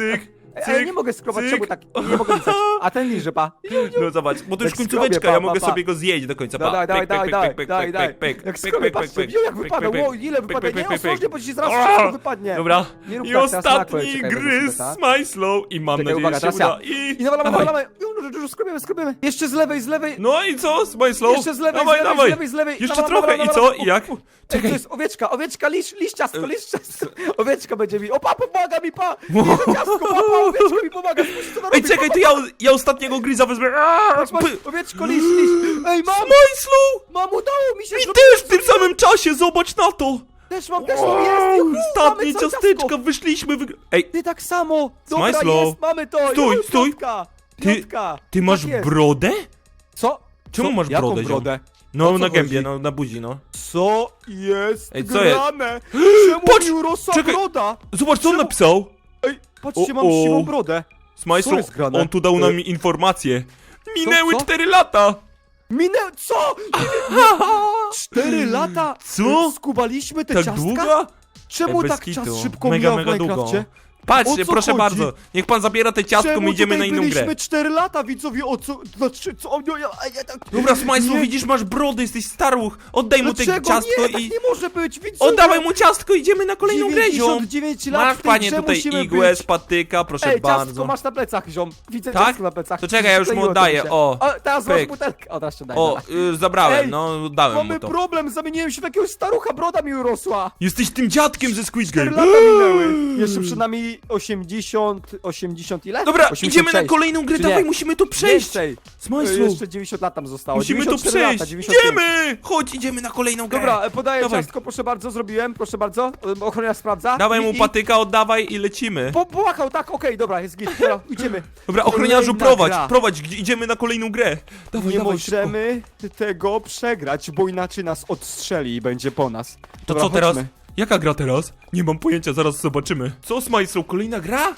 [SPEAKER 1] Cyk,
[SPEAKER 2] ja
[SPEAKER 1] cyk,
[SPEAKER 2] nie mogę skrobać,
[SPEAKER 1] cyk.
[SPEAKER 2] czemu tak? Nie mogę lizać. A ten liże, pa.
[SPEAKER 1] No zobacz, bo to już
[SPEAKER 2] Jak
[SPEAKER 1] końcóweczka,
[SPEAKER 2] skrobię,
[SPEAKER 1] ja
[SPEAKER 2] pa,
[SPEAKER 1] mogę
[SPEAKER 2] pa, pa.
[SPEAKER 1] sobie go zjeść do końca, pa.
[SPEAKER 2] Dawaj,
[SPEAKER 1] pyk, pyk,
[SPEAKER 2] dawaj,
[SPEAKER 1] pyk,
[SPEAKER 2] dawaj.
[SPEAKER 1] pyk, pyk,
[SPEAKER 2] Jak skrobię, patrzcie, jak wypada,
[SPEAKER 1] pyk,
[SPEAKER 2] ile wypada, nie, ostrożnie, bo ci zaraz
[SPEAKER 1] O!
[SPEAKER 2] wszystko wypadnie.
[SPEAKER 1] Dobra, i
[SPEAKER 2] tak,
[SPEAKER 1] ostatni gryz
[SPEAKER 2] tak?
[SPEAKER 1] Smajslow i mam nadzieję, że się
[SPEAKER 2] ja.
[SPEAKER 1] uda. I
[SPEAKER 2] nawalamy, nawalamy. Ju, Dużo skrobiemy, skrobiemy. Jeszcze z lewej, z lewej.
[SPEAKER 1] No i co, Smajslow?
[SPEAKER 2] Jeszcze z lewej,
[SPEAKER 1] dawaj,
[SPEAKER 2] z lewej,
[SPEAKER 1] dawaj.
[SPEAKER 2] z lewej, z lewej.
[SPEAKER 1] Jeszcze trochę i co? I jak? Czekaj.
[SPEAKER 2] to jest owieczka, owieczka, lisz, lisz ciastko, lisz ciastko. Owieczka będzie mi, o pa, pomaga mi, pa. Ciastko, pa, pa, owieczka mi pomaga, spójrzcie co ona
[SPEAKER 1] Ej, czekaj, to ja, ja ostatniego gryza wezmę. Aaa,
[SPEAKER 2] Patrz, patrz, owieczko, lisz, lisz. Ej, mam,
[SPEAKER 1] Smajslow!
[SPEAKER 2] mam, udało mi się.
[SPEAKER 1] I
[SPEAKER 2] zrobiłem
[SPEAKER 1] też w tym
[SPEAKER 2] sobie.
[SPEAKER 1] samym czasie, zobacz na to!
[SPEAKER 2] Też mam, też mam, jest. juhu,
[SPEAKER 1] Ostatnie
[SPEAKER 2] mamy całe
[SPEAKER 1] ciasteczka,
[SPEAKER 2] ciastko.
[SPEAKER 1] wyszliśmy, wyg... Ej,
[SPEAKER 2] Ty tak samo. Dobra,
[SPEAKER 1] Smajslow.
[SPEAKER 2] jest, mamy to.
[SPEAKER 1] Stój,
[SPEAKER 2] Juhu,
[SPEAKER 1] stój.
[SPEAKER 2] Piątka,
[SPEAKER 1] Ty-
[SPEAKER 2] piątka.
[SPEAKER 1] ty masz
[SPEAKER 2] Tak jest.
[SPEAKER 1] brodę?
[SPEAKER 2] Co?
[SPEAKER 1] Czemu
[SPEAKER 2] Co?
[SPEAKER 1] masz
[SPEAKER 2] Jaką
[SPEAKER 1] brodę, ziom?
[SPEAKER 2] brodę?
[SPEAKER 1] No,
[SPEAKER 2] co
[SPEAKER 1] na gębie,
[SPEAKER 2] chodzi?
[SPEAKER 1] no, na buzi, no.
[SPEAKER 2] Co jest
[SPEAKER 1] Ej, co jest?
[SPEAKER 2] grane? Czemu
[SPEAKER 1] Patrz,
[SPEAKER 2] mi urosła
[SPEAKER 1] czekaj.
[SPEAKER 2] broda?
[SPEAKER 1] Zobacz, co on
[SPEAKER 2] Czemu-
[SPEAKER 1] napisał.
[SPEAKER 2] Ej, patrzcie, mam
[SPEAKER 1] o.
[SPEAKER 2] siwą brodę. Co
[SPEAKER 1] Smajslow,
[SPEAKER 2] jest grane?
[SPEAKER 1] on tu dał nam
[SPEAKER 2] E.
[SPEAKER 1] informację. Minęły
[SPEAKER 2] co?
[SPEAKER 1] 4 lata!
[SPEAKER 2] Minę... Co? Cztery lata?
[SPEAKER 1] Co?
[SPEAKER 2] Skubaliśmy te
[SPEAKER 1] Tak
[SPEAKER 2] ciastka?
[SPEAKER 1] długo?
[SPEAKER 2] Czemu
[SPEAKER 1] Ej, bez
[SPEAKER 2] tak czas szybko
[SPEAKER 1] Mega,
[SPEAKER 2] mija w
[SPEAKER 1] mega długo.
[SPEAKER 2] Minecrafcie?
[SPEAKER 1] Patrzcie,
[SPEAKER 2] O co
[SPEAKER 1] proszę
[SPEAKER 2] chodzi?
[SPEAKER 1] bardzo. Niech pan zabiera te ciastko,
[SPEAKER 2] Czemu
[SPEAKER 1] my idziemy
[SPEAKER 2] tutaj
[SPEAKER 1] na inną
[SPEAKER 2] byliśmy
[SPEAKER 1] grę.
[SPEAKER 2] cztery lata, widzowie, o co? Znaczy, co? O, ja, ja, ja, tak...
[SPEAKER 1] Dobra, Smajslow,
[SPEAKER 2] Nie.
[SPEAKER 1] widzisz, masz brody, jesteś staruch. Oddaj mu te
[SPEAKER 2] Dlaczego?
[SPEAKER 1] ciastko
[SPEAKER 2] nie, tak
[SPEAKER 1] i...
[SPEAKER 2] nie może być, widzowie!
[SPEAKER 1] Oddawaj mu ciastko, idziemy na kolejną grę, ziom.
[SPEAKER 2] 99 lat
[SPEAKER 1] Masz,
[SPEAKER 2] w tej
[SPEAKER 1] panie,
[SPEAKER 2] grze
[SPEAKER 1] tutaj
[SPEAKER 2] musimy
[SPEAKER 1] igłę
[SPEAKER 2] być.
[SPEAKER 1] z patyka, proszę
[SPEAKER 2] Ej, ciastko
[SPEAKER 1] bardzo.
[SPEAKER 2] masz na plecach, ziom. Widzę
[SPEAKER 1] Tak?
[SPEAKER 2] ciastko na plecach.
[SPEAKER 1] To czekaj, ja już mu
[SPEAKER 2] Przykleiło to
[SPEAKER 1] oddaję,
[SPEAKER 2] mi się.
[SPEAKER 1] o.
[SPEAKER 2] o teraz masz
[SPEAKER 1] Pyk.
[SPEAKER 2] butelkę. O, teraz się daję.
[SPEAKER 1] O, y, zabrałem,
[SPEAKER 2] Ej,
[SPEAKER 1] no, dałem mu
[SPEAKER 2] Mamy
[SPEAKER 1] to.
[SPEAKER 2] problem, zamieniłem się w jakiegoś starucha, broda mi urosła.
[SPEAKER 1] Jesteś tym dziadkiem ze Squid Game.
[SPEAKER 2] lata minęły. Jeszcze przynajmniej 80, 80 ile?
[SPEAKER 1] Dobra,
[SPEAKER 2] 86.
[SPEAKER 1] idziemy na kolejną grę,
[SPEAKER 2] Czy nie?
[SPEAKER 1] dawaj, musimy to przejść.
[SPEAKER 2] Więcej. Jeszcze 90 lat tam zostało.
[SPEAKER 1] musimy to
[SPEAKER 2] 94
[SPEAKER 1] przejść.
[SPEAKER 2] Lata, 95.
[SPEAKER 1] Idziemy! Chodź, idziemy na kolejną grę.
[SPEAKER 2] Dobra, e, podaję
[SPEAKER 1] Dawaj.
[SPEAKER 2] ciastko, proszę bardzo, zrobiłem, proszę bardzo. E, Ochroniarz sprawdza.
[SPEAKER 1] Dawaj
[SPEAKER 2] I-
[SPEAKER 1] mu
[SPEAKER 2] i-
[SPEAKER 1] patyka, oddawaj i lecimy.
[SPEAKER 2] Po, połachał, tak, okej, dobra, jest git, dobra, idziemy.
[SPEAKER 1] Dobra, ochroniarzu,
[SPEAKER 2] Kolejna
[SPEAKER 1] prowadź,
[SPEAKER 2] gra.
[SPEAKER 1] prowadź, gdzie- idziemy na kolejną grę. Dawaj,
[SPEAKER 2] Nie
[SPEAKER 1] dawaj, szybko.
[SPEAKER 2] możemy tego przegrać, bo inaczej nas odstrzeli i będzie po nas.
[SPEAKER 1] To
[SPEAKER 2] Dobra,
[SPEAKER 1] co teraz?
[SPEAKER 2] chodźmy.
[SPEAKER 1] Jaka gra teraz? Nie mam pojęcia, zaraz zobaczymy. Co, Smajslow, kolejna gra?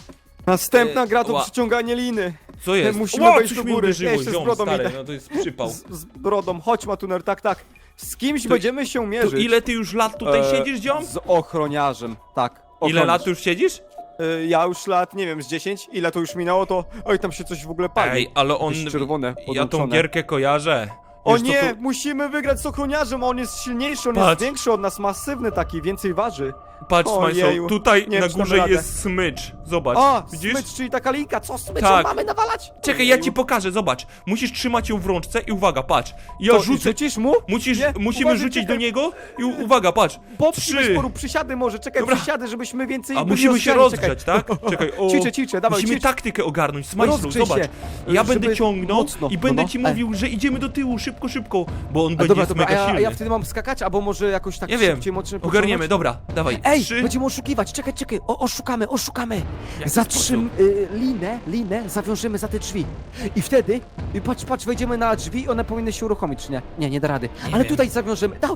[SPEAKER 2] Następna
[SPEAKER 1] E,
[SPEAKER 2] gra to
[SPEAKER 1] ła.
[SPEAKER 2] przyciąganie liny.
[SPEAKER 1] Co jest?
[SPEAKER 2] musimy
[SPEAKER 1] Ła,
[SPEAKER 2] wejść
[SPEAKER 1] coś
[SPEAKER 2] do
[SPEAKER 1] mi
[SPEAKER 2] góry.
[SPEAKER 1] uderzyło,
[SPEAKER 2] Jeszcze z
[SPEAKER 1] ziom,
[SPEAKER 2] brodą
[SPEAKER 1] stary,
[SPEAKER 2] idę.
[SPEAKER 1] no to jest przypał.
[SPEAKER 2] Z, z brodą, chodź Matuner, tak, tak. Z kimś
[SPEAKER 1] To-
[SPEAKER 2] będziemy się
[SPEAKER 1] To
[SPEAKER 2] mierzyć.
[SPEAKER 1] ile ty już lat tutaj
[SPEAKER 2] E,
[SPEAKER 1] siedzisz, ziom?
[SPEAKER 2] Z ochroniarzem, tak.
[SPEAKER 1] Ile
[SPEAKER 2] ochroniarz.
[SPEAKER 1] lat już siedzisz?
[SPEAKER 2] E, Ja już lat, nie wiem, z 10. Ile to już minęło, to... Oj, tam się coś w ogóle pali.
[SPEAKER 1] Ej, ale on...
[SPEAKER 2] Jakieś czerwone,
[SPEAKER 1] Ja tą
[SPEAKER 2] podłączone.
[SPEAKER 1] gierkę kojarzę.
[SPEAKER 2] O
[SPEAKER 1] Wiesz, co
[SPEAKER 2] nie,
[SPEAKER 1] tu-
[SPEAKER 2] musimy wygrać z ochroniarzem, on jest silniejszy, on
[SPEAKER 1] Patrz.
[SPEAKER 2] jest większy od nas, masywny taki, więcej waży.
[SPEAKER 1] Patrz,
[SPEAKER 2] Ojeju.
[SPEAKER 1] Smajslow, tutaj
[SPEAKER 2] Nie
[SPEAKER 1] na
[SPEAKER 2] czy
[SPEAKER 1] górze
[SPEAKER 2] radę.
[SPEAKER 1] jest smycz. Zobacz,
[SPEAKER 2] A,
[SPEAKER 1] widzisz?
[SPEAKER 2] smycz, czyli taka linka, co smyczą
[SPEAKER 1] Tak.
[SPEAKER 2] mamy nawalać?
[SPEAKER 1] Czekaj, ja ci pokażę, zobacz. Musisz trzymać ją w rączce i uwaga, patrz. Ja
[SPEAKER 2] To
[SPEAKER 1] rzucę...
[SPEAKER 2] Rzucisz mu?
[SPEAKER 1] Musisz,
[SPEAKER 2] Nie,
[SPEAKER 1] musimy
[SPEAKER 2] uważaj,
[SPEAKER 1] rzucić
[SPEAKER 2] czekaj.
[SPEAKER 1] do niego i u- uwaga, patrz.
[SPEAKER 2] Popchnij
[SPEAKER 1] Trzy.
[SPEAKER 2] sporu, przysiady może, czekaj,
[SPEAKER 1] Dobra.
[SPEAKER 2] przysiady, żebyśmy więcej
[SPEAKER 1] A
[SPEAKER 2] byli
[SPEAKER 1] musimy się
[SPEAKER 2] rozgrzani, czekaj.
[SPEAKER 1] rozgrzać, tak? Czekaj, o...
[SPEAKER 2] Ćwiczę, ćwiczę, dawaj,
[SPEAKER 1] Musimy
[SPEAKER 2] ćwicz.
[SPEAKER 1] taktykę ogarnąć,
[SPEAKER 2] Rozgrzyj
[SPEAKER 1] zobacz.
[SPEAKER 2] się,
[SPEAKER 1] Ja
[SPEAKER 2] żeby
[SPEAKER 1] będę ciągnął
[SPEAKER 2] mocno,
[SPEAKER 1] i będę
[SPEAKER 2] no.
[SPEAKER 1] ci mówił, że idziemy do tyłu, szybko, szybko, bo on
[SPEAKER 2] A
[SPEAKER 1] będzie
[SPEAKER 2] dobra,
[SPEAKER 1] jest
[SPEAKER 2] dobra, a
[SPEAKER 1] mega
[SPEAKER 2] ja, a
[SPEAKER 1] silny.
[SPEAKER 2] ja wtedy mam skakać, albo może jakoś tak
[SPEAKER 1] Nie wiem,
[SPEAKER 2] szybciej, mocniej
[SPEAKER 1] ogarniemy,
[SPEAKER 2] pociągnąć?
[SPEAKER 1] dobra, dawaj.
[SPEAKER 2] Ej,
[SPEAKER 1] trzy.
[SPEAKER 2] będziemy oszukiwać, czekaj, czekaj, o, oszukamy, oszukamy.
[SPEAKER 1] jaki
[SPEAKER 2] Zatrzym y, linę, linę zawiążemy za te drzwi. I wtedy, y, patrz, patrz, wejdziemy na drzwi i one powinny się uruchomić, czy nie? Nie, nie da rady.
[SPEAKER 1] Nie
[SPEAKER 2] Ale
[SPEAKER 1] wiem.
[SPEAKER 2] tutaj zawiążemy, da,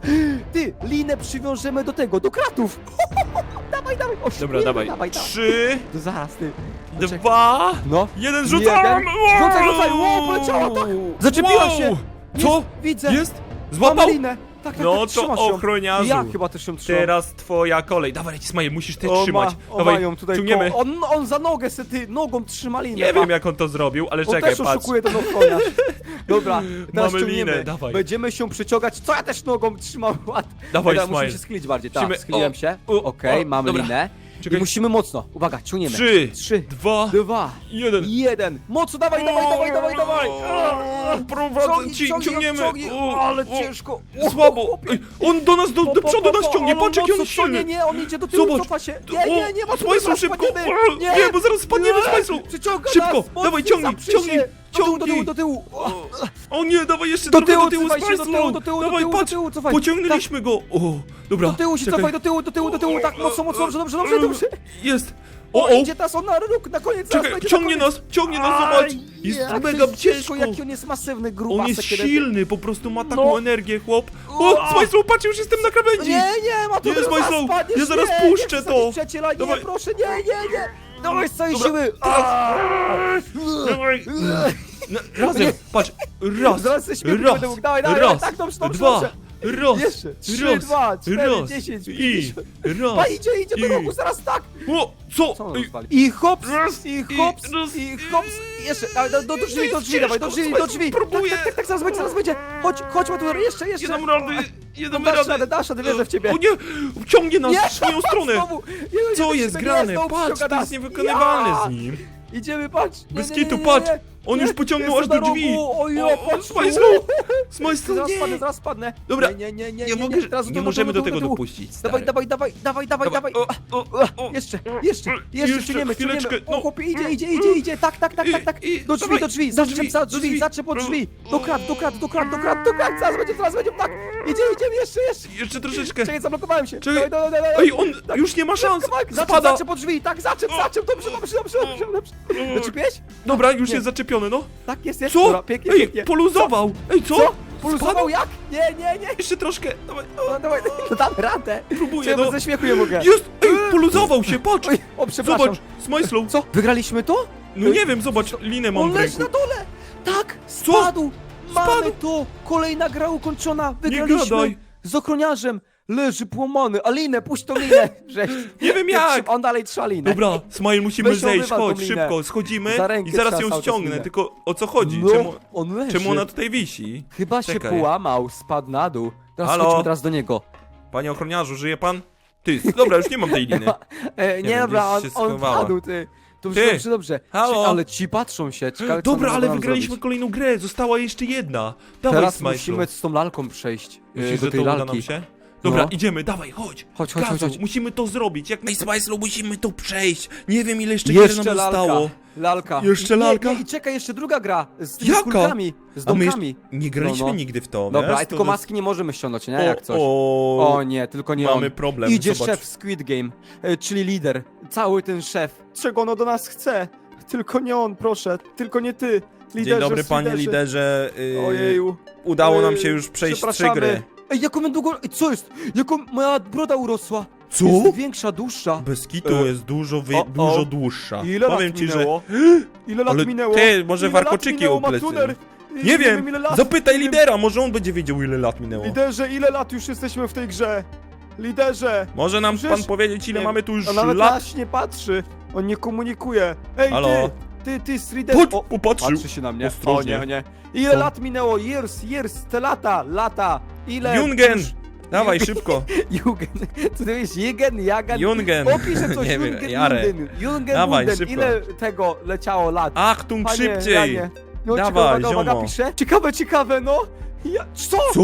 [SPEAKER 2] ty, linę przywiążemy do tego, do kratów. dawaj, dawaj, oszukujemy,
[SPEAKER 1] Dobra, dawaj.
[SPEAKER 2] dawaj.
[SPEAKER 1] Trzy,
[SPEAKER 2] To zaraz, ty.
[SPEAKER 1] Dwa,
[SPEAKER 2] No.
[SPEAKER 1] jeden, rzucam!
[SPEAKER 2] Jeden. Rzucaj, rzucaj, wow, poleciała, tak. Zaczepiła
[SPEAKER 1] Wow.
[SPEAKER 2] się.
[SPEAKER 1] Co?
[SPEAKER 2] Jest, widzę.
[SPEAKER 1] Jest? Złapał?
[SPEAKER 2] linę. Tak, tak,
[SPEAKER 1] No
[SPEAKER 2] tak,
[SPEAKER 1] to
[SPEAKER 2] trzymasz ją.
[SPEAKER 1] ochroniarzu.
[SPEAKER 2] Ja chyba też ją trzymam.
[SPEAKER 1] Teraz twoja kolej. Dawaj, Smaje, musisz ty
[SPEAKER 2] O,
[SPEAKER 1] trzymać.
[SPEAKER 2] Ma, o,
[SPEAKER 1] Dawaj,
[SPEAKER 2] mają tutaj
[SPEAKER 1] ciągniemy.
[SPEAKER 2] koło. On, on za nogę se ty nogą trzyma linę.
[SPEAKER 1] Nie
[SPEAKER 2] ma.
[SPEAKER 1] wiem jak on to zrobił, ale
[SPEAKER 2] On
[SPEAKER 1] czekaj,
[SPEAKER 2] też
[SPEAKER 1] patrz.
[SPEAKER 2] oszukuje ten ochroniarz. Dobra, teraz
[SPEAKER 1] Mamy
[SPEAKER 2] ciągniemy.
[SPEAKER 1] linę, dawaj.
[SPEAKER 2] Będziemy się przyciągać. Co ja też nogą trzymam? Ład.
[SPEAKER 1] Dawaj,
[SPEAKER 2] Dobra,
[SPEAKER 1] Smile.
[SPEAKER 2] musimy się schylić bardziej. Tak,
[SPEAKER 1] Musimy-
[SPEAKER 2] schyliłem
[SPEAKER 1] o,
[SPEAKER 2] się.
[SPEAKER 1] o,
[SPEAKER 2] Okej,
[SPEAKER 1] o,
[SPEAKER 2] mamy
[SPEAKER 1] dobra.
[SPEAKER 2] linę.
[SPEAKER 1] Czekaj.
[SPEAKER 2] I musimy mocno. Uwaga, ciągniemy.
[SPEAKER 1] Trzy,
[SPEAKER 2] Trzy,
[SPEAKER 1] dwa,
[SPEAKER 2] dwa,
[SPEAKER 1] jeden.
[SPEAKER 2] jeden. Mocno, dawaj, dawaj, dawaj, dawaj, dawaj.
[SPEAKER 1] Prowadzę ci, ciągniemy.
[SPEAKER 2] ciągnij.
[SPEAKER 1] O,
[SPEAKER 2] Ale
[SPEAKER 1] o,
[SPEAKER 2] ciężko.
[SPEAKER 1] Słabo. Ej, on do nas, do, do przodu nas ciągnie, patrz jaki on jest
[SPEAKER 2] Nie,
[SPEAKER 1] silny.
[SPEAKER 2] nie, on idzie do tyłu,
[SPEAKER 1] Zobacz.
[SPEAKER 2] cofa się. Nie, nie, nie, ma tu
[SPEAKER 1] Smajslu
[SPEAKER 2] zaraz
[SPEAKER 1] szybko. O, Nie, bo zaraz spadniemy,
[SPEAKER 2] Nie.
[SPEAKER 1] Smajslu.
[SPEAKER 2] Przyciąga
[SPEAKER 1] Szybko,
[SPEAKER 2] nas,
[SPEAKER 1] dawaj, ciągnij,
[SPEAKER 2] zaprzyj
[SPEAKER 1] ciągnij,
[SPEAKER 2] się. Tyłu, do tyłu,
[SPEAKER 1] ciągnij.
[SPEAKER 2] do tyłu.
[SPEAKER 1] O nie, dawaj jeszcze
[SPEAKER 2] Do tyłu,
[SPEAKER 1] do tyłu,
[SPEAKER 2] cofaj się, do tyłu, do tyłu, do
[SPEAKER 1] Dawaj,
[SPEAKER 2] tyłu, do
[SPEAKER 1] patrz,
[SPEAKER 2] tyłu, cofaj.
[SPEAKER 1] pociągnęliśmy go. O, dobra.
[SPEAKER 2] Do tyłu się
[SPEAKER 1] czekaj.
[SPEAKER 2] cofaj, do tyłu, do tyłu, do tyłu, tak, mocno, mocno, dobrze, dobrze, dobrze, dobrze.
[SPEAKER 1] Jest.
[SPEAKER 2] O,
[SPEAKER 1] O, o.
[SPEAKER 2] idzie teraz on na róg, na koniec, zaraz
[SPEAKER 1] Czekaj,
[SPEAKER 2] będzie
[SPEAKER 1] ciągnie
[SPEAKER 2] na koniec.
[SPEAKER 1] nas, ciągnie nas, zobacz.
[SPEAKER 2] Aj,
[SPEAKER 1] Jest
[SPEAKER 2] jak to
[SPEAKER 1] mega
[SPEAKER 2] jest
[SPEAKER 1] ciężko.
[SPEAKER 2] Jaki on jest masywny, grubasek
[SPEAKER 1] On jest silny, po prostu ma taką
[SPEAKER 2] No.
[SPEAKER 1] energię, chłop.
[SPEAKER 2] O!
[SPEAKER 1] O, Smajslu, patrz, już jestem na krawędzi.
[SPEAKER 2] Nie, nie, ma to
[SPEAKER 1] Nie, Smajslow, ja zaraz puszczę to.
[SPEAKER 2] Przyjaciela, nie,
[SPEAKER 1] Dawaj.
[SPEAKER 2] proszę, nie, nie, nie. Dawaj z całej
[SPEAKER 1] Dobra,
[SPEAKER 2] siły.
[SPEAKER 1] Dawaj. Na- Razem, patrz, raz,
[SPEAKER 2] Zaraz śmiechu
[SPEAKER 1] raz,
[SPEAKER 2] będę mógł. Dawaj, dawaj,
[SPEAKER 1] raz,
[SPEAKER 2] tak, dobrze, dobrze,
[SPEAKER 1] dwa,
[SPEAKER 2] dobrze.
[SPEAKER 1] Raz,
[SPEAKER 2] Jeszcze. Trzy,
[SPEAKER 1] raz,
[SPEAKER 2] dwa, cztery,
[SPEAKER 1] raz,
[SPEAKER 2] dziesięć,
[SPEAKER 1] i
[SPEAKER 2] pięćdziesiąt.
[SPEAKER 1] raz,
[SPEAKER 2] Pa, idzie, idzie do
[SPEAKER 1] i-
[SPEAKER 2] rogu, zaraz tak.
[SPEAKER 1] O, co?
[SPEAKER 2] Co on
[SPEAKER 1] Ej,
[SPEAKER 2] rozwali? I hops,
[SPEAKER 1] Raz,
[SPEAKER 2] i
[SPEAKER 1] i
[SPEAKER 2] hops,
[SPEAKER 1] raz,
[SPEAKER 2] i
[SPEAKER 1] i-
[SPEAKER 2] hops. I Jeszcze, a, do, do, drzwi, do drzwi, dawaj, do drzwi, do drzwi.
[SPEAKER 1] Próbuję.
[SPEAKER 2] Tak, tak, tak, tak, zaraz będzie, zaraz będzie. Chodź, chodźmy tu, jeszcze,
[SPEAKER 1] Nie
[SPEAKER 2] jeszcze.
[SPEAKER 1] dam rady, nie
[SPEAKER 2] No
[SPEAKER 1] dam
[SPEAKER 2] dasz
[SPEAKER 1] rady.
[SPEAKER 2] radę, dasz radę, wierzę w ciebie.
[SPEAKER 1] O nie, ciągnie nas
[SPEAKER 2] Nie,
[SPEAKER 1] w swoją stronę.
[SPEAKER 2] Znowu. Nie,
[SPEAKER 1] Co
[SPEAKER 2] nie,
[SPEAKER 1] jest
[SPEAKER 2] nie,
[SPEAKER 1] grane?
[SPEAKER 2] znowu
[SPEAKER 1] Patrz, to
[SPEAKER 2] nas.
[SPEAKER 1] jest niewykonywalne z nim.
[SPEAKER 2] Idziemy, patrz. Nie,
[SPEAKER 1] Bez
[SPEAKER 2] nie, nie,
[SPEAKER 1] kitu,
[SPEAKER 2] nie,
[SPEAKER 1] patrz.
[SPEAKER 2] nie.
[SPEAKER 1] On już pociągnął aż do drzwi.
[SPEAKER 2] rogu. Oj,
[SPEAKER 1] O,
[SPEAKER 2] patrz.
[SPEAKER 1] Smajslu, Smajslu,
[SPEAKER 2] Zaraz spadnę,
[SPEAKER 1] nie.
[SPEAKER 2] zaraz spadnę.
[SPEAKER 1] Dobra,
[SPEAKER 2] nie, nie, nie, nie,
[SPEAKER 1] nie
[SPEAKER 2] nie,
[SPEAKER 1] mogę,
[SPEAKER 2] teraz
[SPEAKER 1] nie
[SPEAKER 2] do- do-
[SPEAKER 1] możemy do tego dopuścić,
[SPEAKER 2] Dawaj,
[SPEAKER 1] stary.
[SPEAKER 2] dawaj, dawaj, dawaj, dawaj, dawaj.
[SPEAKER 1] O, o, o.
[SPEAKER 2] Jeszcze, jeszcze, jeszcze,
[SPEAKER 1] Jeszcze
[SPEAKER 2] ciągniemy, ciągniemy.
[SPEAKER 1] chwileczkę,
[SPEAKER 2] O,
[SPEAKER 1] no.
[SPEAKER 2] chłopie, idzie, idzie, idzie, idzie, tak, tak, tak,
[SPEAKER 1] I-
[SPEAKER 2] tak, tak.
[SPEAKER 1] i-
[SPEAKER 2] Do drzwi,
[SPEAKER 1] dawaj,
[SPEAKER 2] do drzwi,
[SPEAKER 1] do
[SPEAKER 2] zaczep
[SPEAKER 1] drzwi,
[SPEAKER 2] za
[SPEAKER 1] do
[SPEAKER 2] drzwi,
[SPEAKER 1] drzwi.
[SPEAKER 2] zaczep od drzwi. Do krat, do krat, do krat, do krat, do krat, zaraz będzie, zaraz będzie, tak. Idzie, idziemy, jeszcze, jeszcze.
[SPEAKER 1] Jeszcze troszeczkę.
[SPEAKER 2] Czekaj, zablokowałem się.
[SPEAKER 1] Czekaj.
[SPEAKER 2] Dawaj, dawaj, dawaj.
[SPEAKER 1] Ej, on już nie ma szans.
[SPEAKER 2] Zaczep,
[SPEAKER 1] Spada.
[SPEAKER 2] zaczep od drzwi, tak, zaczep, zaczep, dobrze, dobrze, dobrze, dobrze. Zaczepiłeś?
[SPEAKER 1] Dobra, już jest zaczepiony, no.
[SPEAKER 2] Tak, jest, jest.
[SPEAKER 1] Co?
[SPEAKER 2] Dobra, pięknie,
[SPEAKER 1] Ej,
[SPEAKER 2] pięknie.
[SPEAKER 1] poluzował. Ej, co?
[SPEAKER 2] Co? Pulusował
[SPEAKER 1] Spadł?
[SPEAKER 2] jak? Nie, nie, nie.
[SPEAKER 1] Jeszcze troszkę. Dawaj.
[SPEAKER 2] No, dawaj, no damy radę.
[SPEAKER 1] Próbuję,
[SPEAKER 2] Czemu
[SPEAKER 1] no.
[SPEAKER 2] ze śmiechu nie mogę?
[SPEAKER 1] Jest! Ej, poluzował się, patrz!
[SPEAKER 2] Oj, o, przepraszam.
[SPEAKER 1] Zobacz, Smajslow.
[SPEAKER 2] Co? Wygraliśmy to?
[SPEAKER 1] No nie wiem, zobacz, linę mam
[SPEAKER 2] On
[SPEAKER 1] w
[SPEAKER 2] leży
[SPEAKER 1] ręku.
[SPEAKER 2] na dole! Tak! Spadł! Mamy
[SPEAKER 1] Spadł?
[SPEAKER 2] to! Kolejna gra ukończona! Wygraliśmy!
[SPEAKER 1] gadaj.
[SPEAKER 2] Z ochroniarzem! Leży płomany! Alinę, puść tą linę! Cześć!
[SPEAKER 1] Nie wiem jak.
[SPEAKER 2] On dalej trzyma linę.
[SPEAKER 1] Dobra, Smile, musimy
[SPEAKER 2] Weź
[SPEAKER 1] zejść,
[SPEAKER 2] tą
[SPEAKER 1] chodź,
[SPEAKER 2] linę.
[SPEAKER 1] szybko, schodzimy
[SPEAKER 2] Za rękę
[SPEAKER 1] i zaraz
[SPEAKER 2] trzeba
[SPEAKER 1] ją
[SPEAKER 2] cały czas
[SPEAKER 1] ściągnę, tylko o co chodzi?
[SPEAKER 2] No,
[SPEAKER 1] Czemu,
[SPEAKER 2] on leży.
[SPEAKER 1] czemu ona tutaj wisi?
[SPEAKER 2] Chyba się
[SPEAKER 1] Czekaj.
[SPEAKER 2] połamał, spadł na dół. Teraz
[SPEAKER 1] Halo?
[SPEAKER 2] chodźmy teraz do niego.
[SPEAKER 1] Panie ochroniarzu, żyje pan? Ty, dobra, już nie mam tej liny.
[SPEAKER 2] E, nie,
[SPEAKER 1] wiem,
[SPEAKER 2] dobra, on,
[SPEAKER 1] gdzieś się
[SPEAKER 2] on
[SPEAKER 1] schowała.
[SPEAKER 2] padł, ty. Dobrze,
[SPEAKER 1] Ty.
[SPEAKER 2] dobrze, dobrze.
[SPEAKER 1] Halo?
[SPEAKER 2] Ale ci patrzą się, ciekawe co
[SPEAKER 1] Dobra, ale
[SPEAKER 2] nam
[SPEAKER 1] wygraliśmy
[SPEAKER 2] zrobić.
[SPEAKER 1] kolejną grę, została jeszcze jedna. Dawaj,
[SPEAKER 2] Teraz
[SPEAKER 1] Smile.
[SPEAKER 2] musimy z tą lalką przejść. e,
[SPEAKER 1] Myślisz,
[SPEAKER 2] do
[SPEAKER 1] że to
[SPEAKER 2] tej
[SPEAKER 1] uda
[SPEAKER 2] lalki.
[SPEAKER 1] nam się? Dobra,
[SPEAKER 2] No.
[SPEAKER 1] idziemy, dawaj, chodź.
[SPEAKER 2] Chodź, chodź,
[SPEAKER 1] Gazu,
[SPEAKER 2] chodź, chodź.
[SPEAKER 1] musimy to zrobić. Jak najsmajslu musimy to przejść. Nie wiem, ile jeszcze gier
[SPEAKER 2] Jeszcze
[SPEAKER 1] nam
[SPEAKER 2] lalka.
[SPEAKER 1] zostało.
[SPEAKER 2] Lalka.
[SPEAKER 1] Jeszcze
[SPEAKER 2] I- nie,
[SPEAKER 1] lalka?
[SPEAKER 2] Nie, I czekaj, jeszcze druga gra. Z tymi
[SPEAKER 1] Jaka?
[SPEAKER 2] kulkami. Z
[SPEAKER 1] A my
[SPEAKER 2] domkami.
[SPEAKER 1] jeszcze nie graliśmy
[SPEAKER 2] No, no.
[SPEAKER 1] nigdy w to,
[SPEAKER 2] Dobra,
[SPEAKER 1] wiesz?
[SPEAKER 2] i tylko
[SPEAKER 1] To-
[SPEAKER 2] maski nie możemy ściągnąć, nie?
[SPEAKER 1] O,
[SPEAKER 2] Jak coś.
[SPEAKER 1] O,
[SPEAKER 2] O nie, tylko nie
[SPEAKER 1] mamy
[SPEAKER 2] on.
[SPEAKER 1] problem,
[SPEAKER 2] Idzie
[SPEAKER 1] zobacz.
[SPEAKER 2] szef Squid Game, e, czyli lider. Cały ten szef. Czego ono do nas chce? Tylko nie on, proszę. Tylko nie ty. Liderze,
[SPEAKER 1] Dzień dobry, panie
[SPEAKER 2] liderze.
[SPEAKER 1] liderze. Yy,
[SPEAKER 2] Ojeju.
[SPEAKER 1] Udało nam się już przejść trzy
[SPEAKER 2] przepraszamy.
[SPEAKER 1] gry.
[SPEAKER 2] Ej, jaką mam długo... Ej, co jest? Jaką moja broda urosła?
[SPEAKER 1] Co?
[SPEAKER 2] Jest większa, dłuższa.
[SPEAKER 1] Bez kitu
[SPEAKER 2] E,
[SPEAKER 1] jest dużo, wy,
[SPEAKER 2] o, o.
[SPEAKER 1] dużo dłuższa.
[SPEAKER 2] Ile
[SPEAKER 1] Powiem
[SPEAKER 2] lat
[SPEAKER 1] ci, że...
[SPEAKER 2] minęło? Ile lat
[SPEAKER 1] Ale
[SPEAKER 2] minęło?
[SPEAKER 1] ty, może
[SPEAKER 2] Ile lat
[SPEAKER 1] warkoczyki
[SPEAKER 2] minęło. Matuner?
[SPEAKER 1] Nie wiem,
[SPEAKER 2] ile lat.
[SPEAKER 1] zapytaj lidera, może on będzie wiedział ile lat minęło.
[SPEAKER 2] Liderze, ile lat już jesteśmy w tej grze? Liderze!
[SPEAKER 1] Może nam
[SPEAKER 2] Przecież-
[SPEAKER 1] pan powiedzieć ile
[SPEAKER 2] Nie,
[SPEAKER 1] mamy tu już
[SPEAKER 2] On nawet na
[SPEAKER 1] lat?
[SPEAKER 2] nas nie patrzy. On nie komunikuje. Ej,
[SPEAKER 1] Halo?
[SPEAKER 2] ty! Ty, ty, Strider!
[SPEAKER 1] Chodź,
[SPEAKER 2] O,
[SPEAKER 1] popatrzył.
[SPEAKER 2] patrzy się na mnie.
[SPEAKER 1] Ostrożnie.
[SPEAKER 2] O nie, nie. Ile
[SPEAKER 1] Co?
[SPEAKER 2] lat minęło? Years, years, te lata, lata. Ile?
[SPEAKER 1] Jungen!
[SPEAKER 2] już-
[SPEAKER 1] Dawaj, szybko.
[SPEAKER 2] Jungen. Co to jest? Jegen, Jagan?
[SPEAKER 1] Jungen.
[SPEAKER 2] Opiszę coś.
[SPEAKER 1] Nie wiem,
[SPEAKER 2] Jungen,
[SPEAKER 1] Jarek.
[SPEAKER 2] Jungen, Jungen,
[SPEAKER 1] Dawaj,
[SPEAKER 2] Jungen.
[SPEAKER 1] szybko.
[SPEAKER 2] Ile tego leciało lat?
[SPEAKER 1] Achtung,
[SPEAKER 2] Panie
[SPEAKER 1] szybciej.
[SPEAKER 2] Janie. No,
[SPEAKER 1] Dawaj,
[SPEAKER 2] ciekawe, uwaga, uwaga,
[SPEAKER 1] ziomo.
[SPEAKER 2] piszę. Ciekawe, ciekawe, no. Ja, co?
[SPEAKER 1] Co?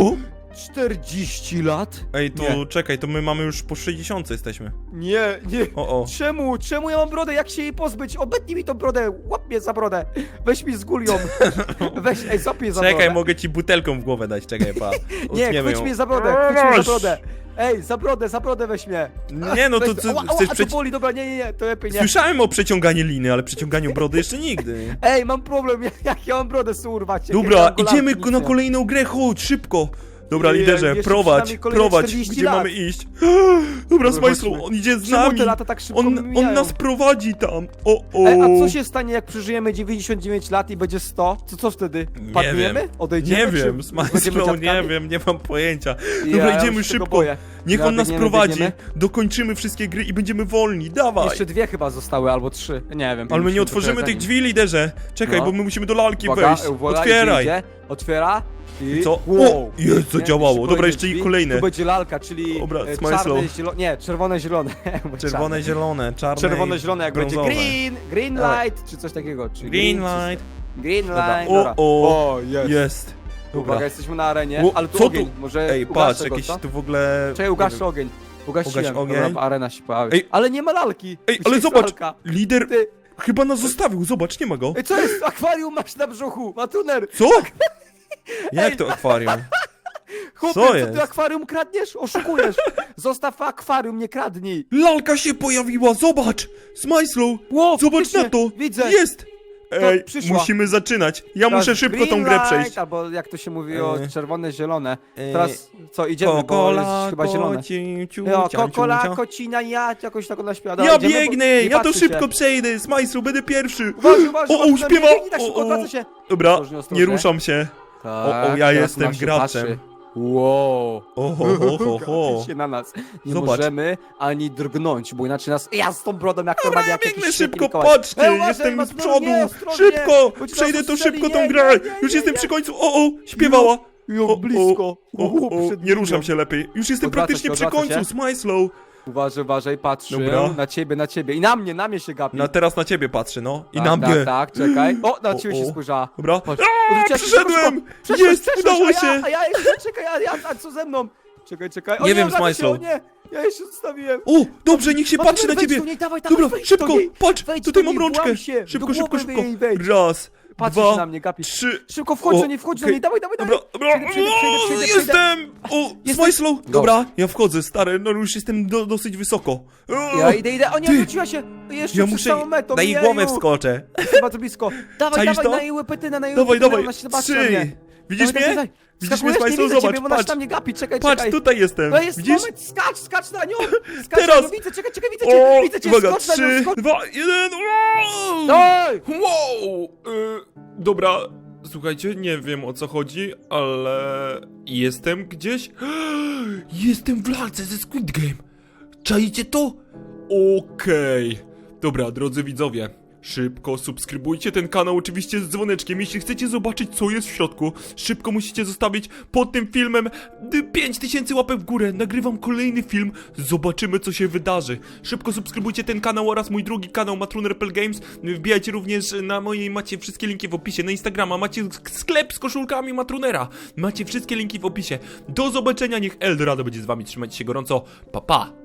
[SPEAKER 2] 40 lat?
[SPEAKER 1] Ej, to
[SPEAKER 2] Nie.
[SPEAKER 1] czekaj, to my mamy już po 60 jesteśmy.
[SPEAKER 2] Nie, nie.
[SPEAKER 1] O, o.
[SPEAKER 2] Czemu? Czemu ja mam brodę? Jak się jej pozbyć? Obetnij mi tą brodę, łap mnie za brodę. Weź mi z gulią. Weź, ej, złap mnie za
[SPEAKER 1] Czekaj,
[SPEAKER 2] brodę.
[SPEAKER 1] mogę ci butelką w głowę dać, czekaj, pa.
[SPEAKER 2] Nie,
[SPEAKER 1] Utniemy
[SPEAKER 2] chwyć
[SPEAKER 1] ją.
[SPEAKER 2] mnie za brodę, chwyć mnie za brodę. Ej, za brodę, za brodę weź mnie.
[SPEAKER 1] Nie, no to
[SPEAKER 2] Weź-
[SPEAKER 1] co,
[SPEAKER 2] ała, ała,
[SPEAKER 1] chcesz
[SPEAKER 2] a to
[SPEAKER 1] przeci...
[SPEAKER 2] boli, dobra, nie, nie, nie, to lepiej nie.
[SPEAKER 1] Słyszałem o przeciąganiu liny, ale przeciąganiu brody jeszcze nigdy.
[SPEAKER 2] Ej, mam problem, jak- ja mam brodę sobie urwać. jak
[SPEAKER 1] Dobra, idziemy na kolejną grę, chodź, szybko. Dobra, liderze,
[SPEAKER 2] jeszcze
[SPEAKER 1] prowadź,
[SPEAKER 2] przed nami kolejne
[SPEAKER 1] prowadź,
[SPEAKER 2] 40
[SPEAKER 1] gdzie
[SPEAKER 2] lat.
[SPEAKER 1] mamy iść. Dobra,
[SPEAKER 2] chodźmy.
[SPEAKER 1] on idzie z
[SPEAKER 2] Czemu
[SPEAKER 1] nami.
[SPEAKER 2] te lata tak szybko
[SPEAKER 1] On, on
[SPEAKER 2] mijają?
[SPEAKER 1] nas prowadzi tam. O, o.
[SPEAKER 2] Ej, a co się stanie, jak przeżyjemy 99 lat i będzie 100? Co, co wtedy?
[SPEAKER 1] Nie
[SPEAKER 2] Padniemy?
[SPEAKER 1] wiem.
[SPEAKER 2] Nie
[SPEAKER 1] Nie wiem, Smajslu, nie wiem, nie mam pojęcia. Dobra,
[SPEAKER 2] ja
[SPEAKER 1] idziemy
[SPEAKER 2] już się tego
[SPEAKER 1] szybko.
[SPEAKER 2] boję.
[SPEAKER 1] Niech on nas
[SPEAKER 2] biegniemy,
[SPEAKER 1] prowadzi,
[SPEAKER 2] biegniemy.
[SPEAKER 1] dokończymy wszystkie gry i będziemy wolni, dawaj.
[SPEAKER 2] Jeszcze dwie chyba zostały, albo trzy. Nie wiem.
[SPEAKER 1] Ale my nie
[SPEAKER 2] musimy
[SPEAKER 1] otworzymy
[SPEAKER 2] trochę
[SPEAKER 1] tych
[SPEAKER 2] zanim-
[SPEAKER 1] drzwi, liderze. Czekaj,
[SPEAKER 2] No.
[SPEAKER 1] bo my musimy do lalki
[SPEAKER 2] Uwaga,
[SPEAKER 1] wejść.
[SPEAKER 2] uwaga,
[SPEAKER 1] Otwieraj.
[SPEAKER 2] Idzie, idzie. Otwiera. I...
[SPEAKER 1] Co?
[SPEAKER 2] Wow.
[SPEAKER 1] O, jest,
[SPEAKER 2] Nie?
[SPEAKER 1] zadziałało.
[SPEAKER 2] Jeszcze
[SPEAKER 1] Dobra, jeszcze i
[SPEAKER 2] drzwi.
[SPEAKER 1] kolejne.
[SPEAKER 2] Tu będzie lalka, czyli
[SPEAKER 1] Dobra,
[SPEAKER 2] e,
[SPEAKER 1] smile
[SPEAKER 2] czarne,
[SPEAKER 1] slow.
[SPEAKER 2] zielone, nie, czerwone, zielone. Bo
[SPEAKER 1] Czerwone, zielone, czarne
[SPEAKER 2] Czerwone,
[SPEAKER 1] i
[SPEAKER 2] zielone, jak będzie
[SPEAKER 1] brązowe.
[SPEAKER 2] green, green
[SPEAKER 1] Dawaj.
[SPEAKER 2] light, czy coś takiego. Czy
[SPEAKER 1] Green
[SPEAKER 2] czy-
[SPEAKER 1] light.
[SPEAKER 2] Green
[SPEAKER 1] Dobra.
[SPEAKER 2] light,
[SPEAKER 1] O,
[SPEAKER 2] dobra.
[SPEAKER 1] o,
[SPEAKER 2] o jest.
[SPEAKER 1] Jest.
[SPEAKER 2] Uwaga,
[SPEAKER 1] Dobra.
[SPEAKER 2] jesteśmy na arenie,
[SPEAKER 1] O,
[SPEAKER 2] ale tu
[SPEAKER 1] co
[SPEAKER 2] ogień,
[SPEAKER 1] tu?
[SPEAKER 2] może
[SPEAKER 1] Ej,
[SPEAKER 2] ugaszę
[SPEAKER 1] patrz,
[SPEAKER 2] go,
[SPEAKER 1] jakieś
[SPEAKER 2] co?
[SPEAKER 1] tu w ogóle...
[SPEAKER 2] Czekaj,
[SPEAKER 1] nie
[SPEAKER 2] ugaszę
[SPEAKER 1] wiem.
[SPEAKER 2] ogień. Ugasiłem,
[SPEAKER 1] Ugaś ogień.
[SPEAKER 2] Dobra, arena się pali.
[SPEAKER 1] Ej.
[SPEAKER 2] Ale nie ma lalki.
[SPEAKER 1] Ej,
[SPEAKER 2] Gdzie
[SPEAKER 1] ale
[SPEAKER 2] jest
[SPEAKER 1] zobacz,
[SPEAKER 2] lalka?
[SPEAKER 1] lider
[SPEAKER 2] Ty,
[SPEAKER 1] chyba nas zostawił, zobacz, nie ma go.
[SPEAKER 2] Ej, co jest? Akwarium masz na brzuchu, matuner.
[SPEAKER 1] Co? Jak to akwarium?
[SPEAKER 2] Chłopie,
[SPEAKER 1] Co
[SPEAKER 2] co,
[SPEAKER 1] jest?
[SPEAKER 2] ty akwarium kradniesz? Oszukujesz. Zostaw akwarium, nie kradnij.
[SPEAKER 1] Lalka się pojawiła, zobacz! Smajslow!
[SPEAKER 2] Ło,
[SPEAKER 1] Zobacz
[SPEAKER 2] faktycznie,
[SPEAKER 1] na to!
[SPEAKER 2] Widzę.
[SPEAKER 1] Jest! Ej,
[SPEAKER 2] przyszła.
[SPEAKER 1] musimy zaczynać. Ja
[SPEAKER 2] Teraz
[SPEAKER 1] muszę szybko tą
[SPEAKER 2] green
[SPEAKER 1] grę
[SPEAKER 2] light,
[SPEAKER 1] przejść.
[SPEAKER 2] Albo jak to się mówi o
[SPEAKER 1] Ej.
[SPEAKER 2] czerwone, zielone. Teraz co, idziemy, bo jest chyba zielone.
[SPEAKER 1] ciu,
[SPEAKER 2] Jo, kokola,
[SPEAKER 1] ciu.
[SPEAKER 2] kocina, ja, jakoś tak ona śpiewa.
[SPEAKER 1] Ja
[SPEAKER 2] Dobra, idziemy, bo
[SPEAKER 1] biegnę,
[SPEAKER 2] nie
[SPEAKER 1] ja to
[SPEAKER 2] patrzy
[SPEAKER 1] szybko
[SPEAKER 2] Się.
[SPEAKER 1] przejdę, Smajslow, będę pierwszy.
[SPEAKER 2] Uważaj, uważaj,
[SPEAKER 1] O, o,
[SPEAKER 2] uważaj,
[SPEAKER 1] śpiewa.
[SPEAKER 2] biegnij tak
[SPEAKER 1] O,
[SPEAKER 2] szybko,
[SPEAKER 1] o.
[SPEAKER 2] się.
[SPEAKER 1] Dobra,
[SPEAKER 2] Ostrożnie,
[SPEAKER 1] nie
[SPEAKER 2] ostrożnie.
[SPEAKER 1] ruszam się.
[SPEAKER 2] Tak,
[SPEAKER 1] o, ja
[SPEAKER 2] teraz
[SPEAKER 1] jestem graczem.
[SPEAKER 2] patrzy. Wow.
[SPEAKER 1] O, ho, ho, ho, ho.
[SPEAKER 2] Gapi się na nas. Nie
[SPEAKER 1] Zobacz.
[SPEAKER 2] możemy ani drgnąć, bo inaczej nas... Ja z tą brodą jak
[SPEAKER 1] Dobra,
[SPEAKER 2] normalnie
[SPEAKER 1] ja
[SPEAKER 2] jak
[SPEAKER 1] biegnę
[SPEAKER 2] jakiś
[SPEAKER 1] szybko,
[SPEAKER 2] Mikołaj.
[SPEAKER 1] patrzcie,
[SPEAKER 2] Ej, uważaj,
[SPEAKER 1] jestem z
[SPEAKER 2] broń,
[SPEAKER 1] przodu.
[SPEAKER 2] nie, ostrożnie,
[SPEAKER 1] Szybko,
[SPEAKER 2] bo ci
[SPEAKER 1] przejdę
[SPEAKER 2] nas
[SPEAKER 1] to
[SPEAKER 2] ustrzeli,
[SPEAKER 1] szybko
[SPEAKER 2] nie,
[SPEAKER 1] tą
[SPEAKER 2] nie,
[SPEAKER 1] grę.
[SPEAKER 2] nie,
[SPEAKER 1] Już
[SPEAKER 2] nie,
[SPEAKER 1] jestem
[SPEAKER 2] nie.
[SPEAKER 1] przy końcu. O, o, śpiewała.
[SPEAKER 2] Jak
[SPEAKER 1] O,
[SPEAKER 2] blisko.
[SPEAKER 1] O, o,
[SPEAKER 2] Uuu,
[SPEAKER 1] o,
[SPEAKER 2] przed
[SPEAKER 1] nie ruszam się lepiej. Już jestem
[SPEAKER 2] Odwraca
[SPEAKER 1] praktycznie
[SPEAKER 2] się,
[SPEAKER 1] przy
[SPEAKER 2] odwraca
[SPEAKER 1] końcu,
[SPEAKER 2] się.
[SPEAKER 1] Smajslow.
[SPEAKER 2] Uważaj, uważaj, patrzę
[SPEAKER 1] Dobra.
[SPEAKER 2] na ciebie, na ciebie. I na mnie, na mnie się gapi.
[SPEAKER 1] Na, teraz na ciebie patrzę, no. I
[SPEAKER 2] tak,
[SPEAKER 1] na mnie.
[SPEAKER 2] Tak, tak, czekaj. O, na ciebie
[SPEAKER 1] o.
[SPEAKER 2] się spojrzała.
[SPEAKER 1] Dobra.
[SPEAKER 2] Chodź.
[SPEAKER 1] A,
[SPEAKER 2] Odwróciła się,
[SPEAKER 1] przyszedłem!
[SPEAKER 2] szybko, Przeszłaś,
[SPEAKER 1] Jest,
[SPEAKER 2] przeszłaś,
[SPEAKER 1] udało
[SPEAKER 2] a ja,
[SPEAKER 1] się!
[SPEAKER 2] A ja jeszcze, czekaj, a, ja, a co ze mną? Czekaj, czekaj. O
[SPEAKER 1] Nie
[SPEAKER 2] nie,
[SPEAKER 1] wiem,
[SPEAKER 2] się. O nie, ja jeszcze zostawiłem.
[SPEAKER 1] O, dobrze, niech się patrzy na
[SPEAKER 2] wejdź
[SPEAKER 1] ciebie.
[SPEAKER 2] do niej, dawaj, dawaj,
[SPEAKER 1] Dobra,
[SPEAKER 2] wejdź
[SPEAKER 1] szybko,
[SPEAKER 2] niej.
[SPEAKER 1] patrz,
[SPEAKER 2] Wejdź
[SPEAKER 1] tutaj mam
[SPEAKER 2] niej,
[SPEAKER 1] rączkę.
[SPEAKER 2] się,
[SPEAKER 1] Szybko, szybko,
[SPEAKER 2] głowy
[SPEAKER 1] szybko.
[SPEAKER 2] jej wejdź.
[SPEAKER 1] Raz,
[SPEAKER 2] Patrzysz
[SPEAKER 1] dwa,
[SPEAKER 2] na mnie, gapisz.
[SPEAKER 1] trzy.
[SPEAKER 2] Szybko wchodź
[SPEAKER 1] O,
[SPEAKER 2] do niej, wchodź do
[SPEAKER 1] okej.
[SPEAKER 2] niej, dawaj, dawaj,
[SPEAKER 1] Dobra,
[SPEAKER 2] dawaj.
[SPEAKER 1] dobra.
[SPEAKER 2] Przejdę, przejdę,
[SPEAKER 1] O,
[SPEAKER 2] przejdę, przejdę, przejdę.
[SPEAKER 1] Jestem! O,
[SPEAKER 2] Jesteś?
[SPEAKER 1] Smajslow! Dobra, ja wchodzę, stary, no już jestem do, dosyć wysoko. O,
[SPEAKER 2] Ja idę, idę. O nie,
[SPEAKER 1] Ty.
[SPEAKER 2] wróciła się. Jeszcze
[SPEAKER 1] Ja muszę
[SPEAKER 2] samą metą.
[SPEAKER 1] na jej
[SPEAKER 2] jeju.
[SPEAKER 1] głowę wskoczę.
[SPEAKER 2] Chyba to blisko. Dawaj,
[SPEAKER 1] Czaisz
[SPEAKER 2] dawaj
[SPEAKER 1] to?
[SPEAKER 2] na jej łepetynę, na jej
[SPEAKER 1] Dawaj, dawaj,
[SPEAKER 2] ona się patrzy na
[SPEAKER 1] trzy.
[SPEAKER 2] mnie.
[SPEAKER 1] Widzisz
[SPEAKER 2] Dawaj,
[SPEAKER 1] mnie?
[SPEAKER 2] dawaj, dawaj.
[SPEAKER 1] Widzisz mnie,
[SPEAKER 2] Skakujesz? Nie widzę
[SPEAKER 1] Zobacz,
[SPEAKER 2] ciebie, bo ona się
[SPEAKER 1] patrz.
[SPEAKER 2] na mnie gapi, czekaj,
[SPEAKER 1] Patrz,
[SPEAKER 2] czekaj.
[SPEAKER 1] tutaj jestem.
[SPEAKER 2] To jest
[SPEAKER 1] Widzisz?
[SPEAKER 2] moment, skacz, skacz na nią! Skacz
[SPEAKER 1] Teraz.
[SPEAKER 2] na nią, widzę, czekaj, czekaj, widzę cię,
[SPEAKER 1] O,
[SPEAKER 2] widzę cię,
[SPEAKER 1] uwaga,
[SPEAKER 2] skocz na nią,
[SPEAKER 1] trzy,
[SPEAKER 2] skocz.
[SPEAKER 1] dwa, jeden. Wow!
[SPEAKER 2] Daj!
[SPEAKER 1] Wow! Y, dobra, słuchajcie, nie wiem o co chodzi, ale jestem gdzieś. Jestem w lalce ze Squid Game. Czaicie to? Okej. Dobra, drodzy widzowie. Szybko subskrybujcie ten kanał oczywiście z dzwoneczkiem. Jeśli chcecie zobaczyć co jest w środku, szybko musicie zostawić pod tym filmem y, 5000 łapek w górę. Nagrywam kolejny film, zobaczymy co się wydarzy. Szybko subskrybujcie ten kanał oraz mój drugi kanał Matruner.pl Games. Wbijajcie również na mojej, macie wszystkie linki w opisie. Na Instagrama macie sk- sklep z koszulkami Matrunera. Macie wszystkie linki w opisie. Do zobaczenia, niech Eldorado będzie z wami. Trzymajcie się gorąco. Pa pa!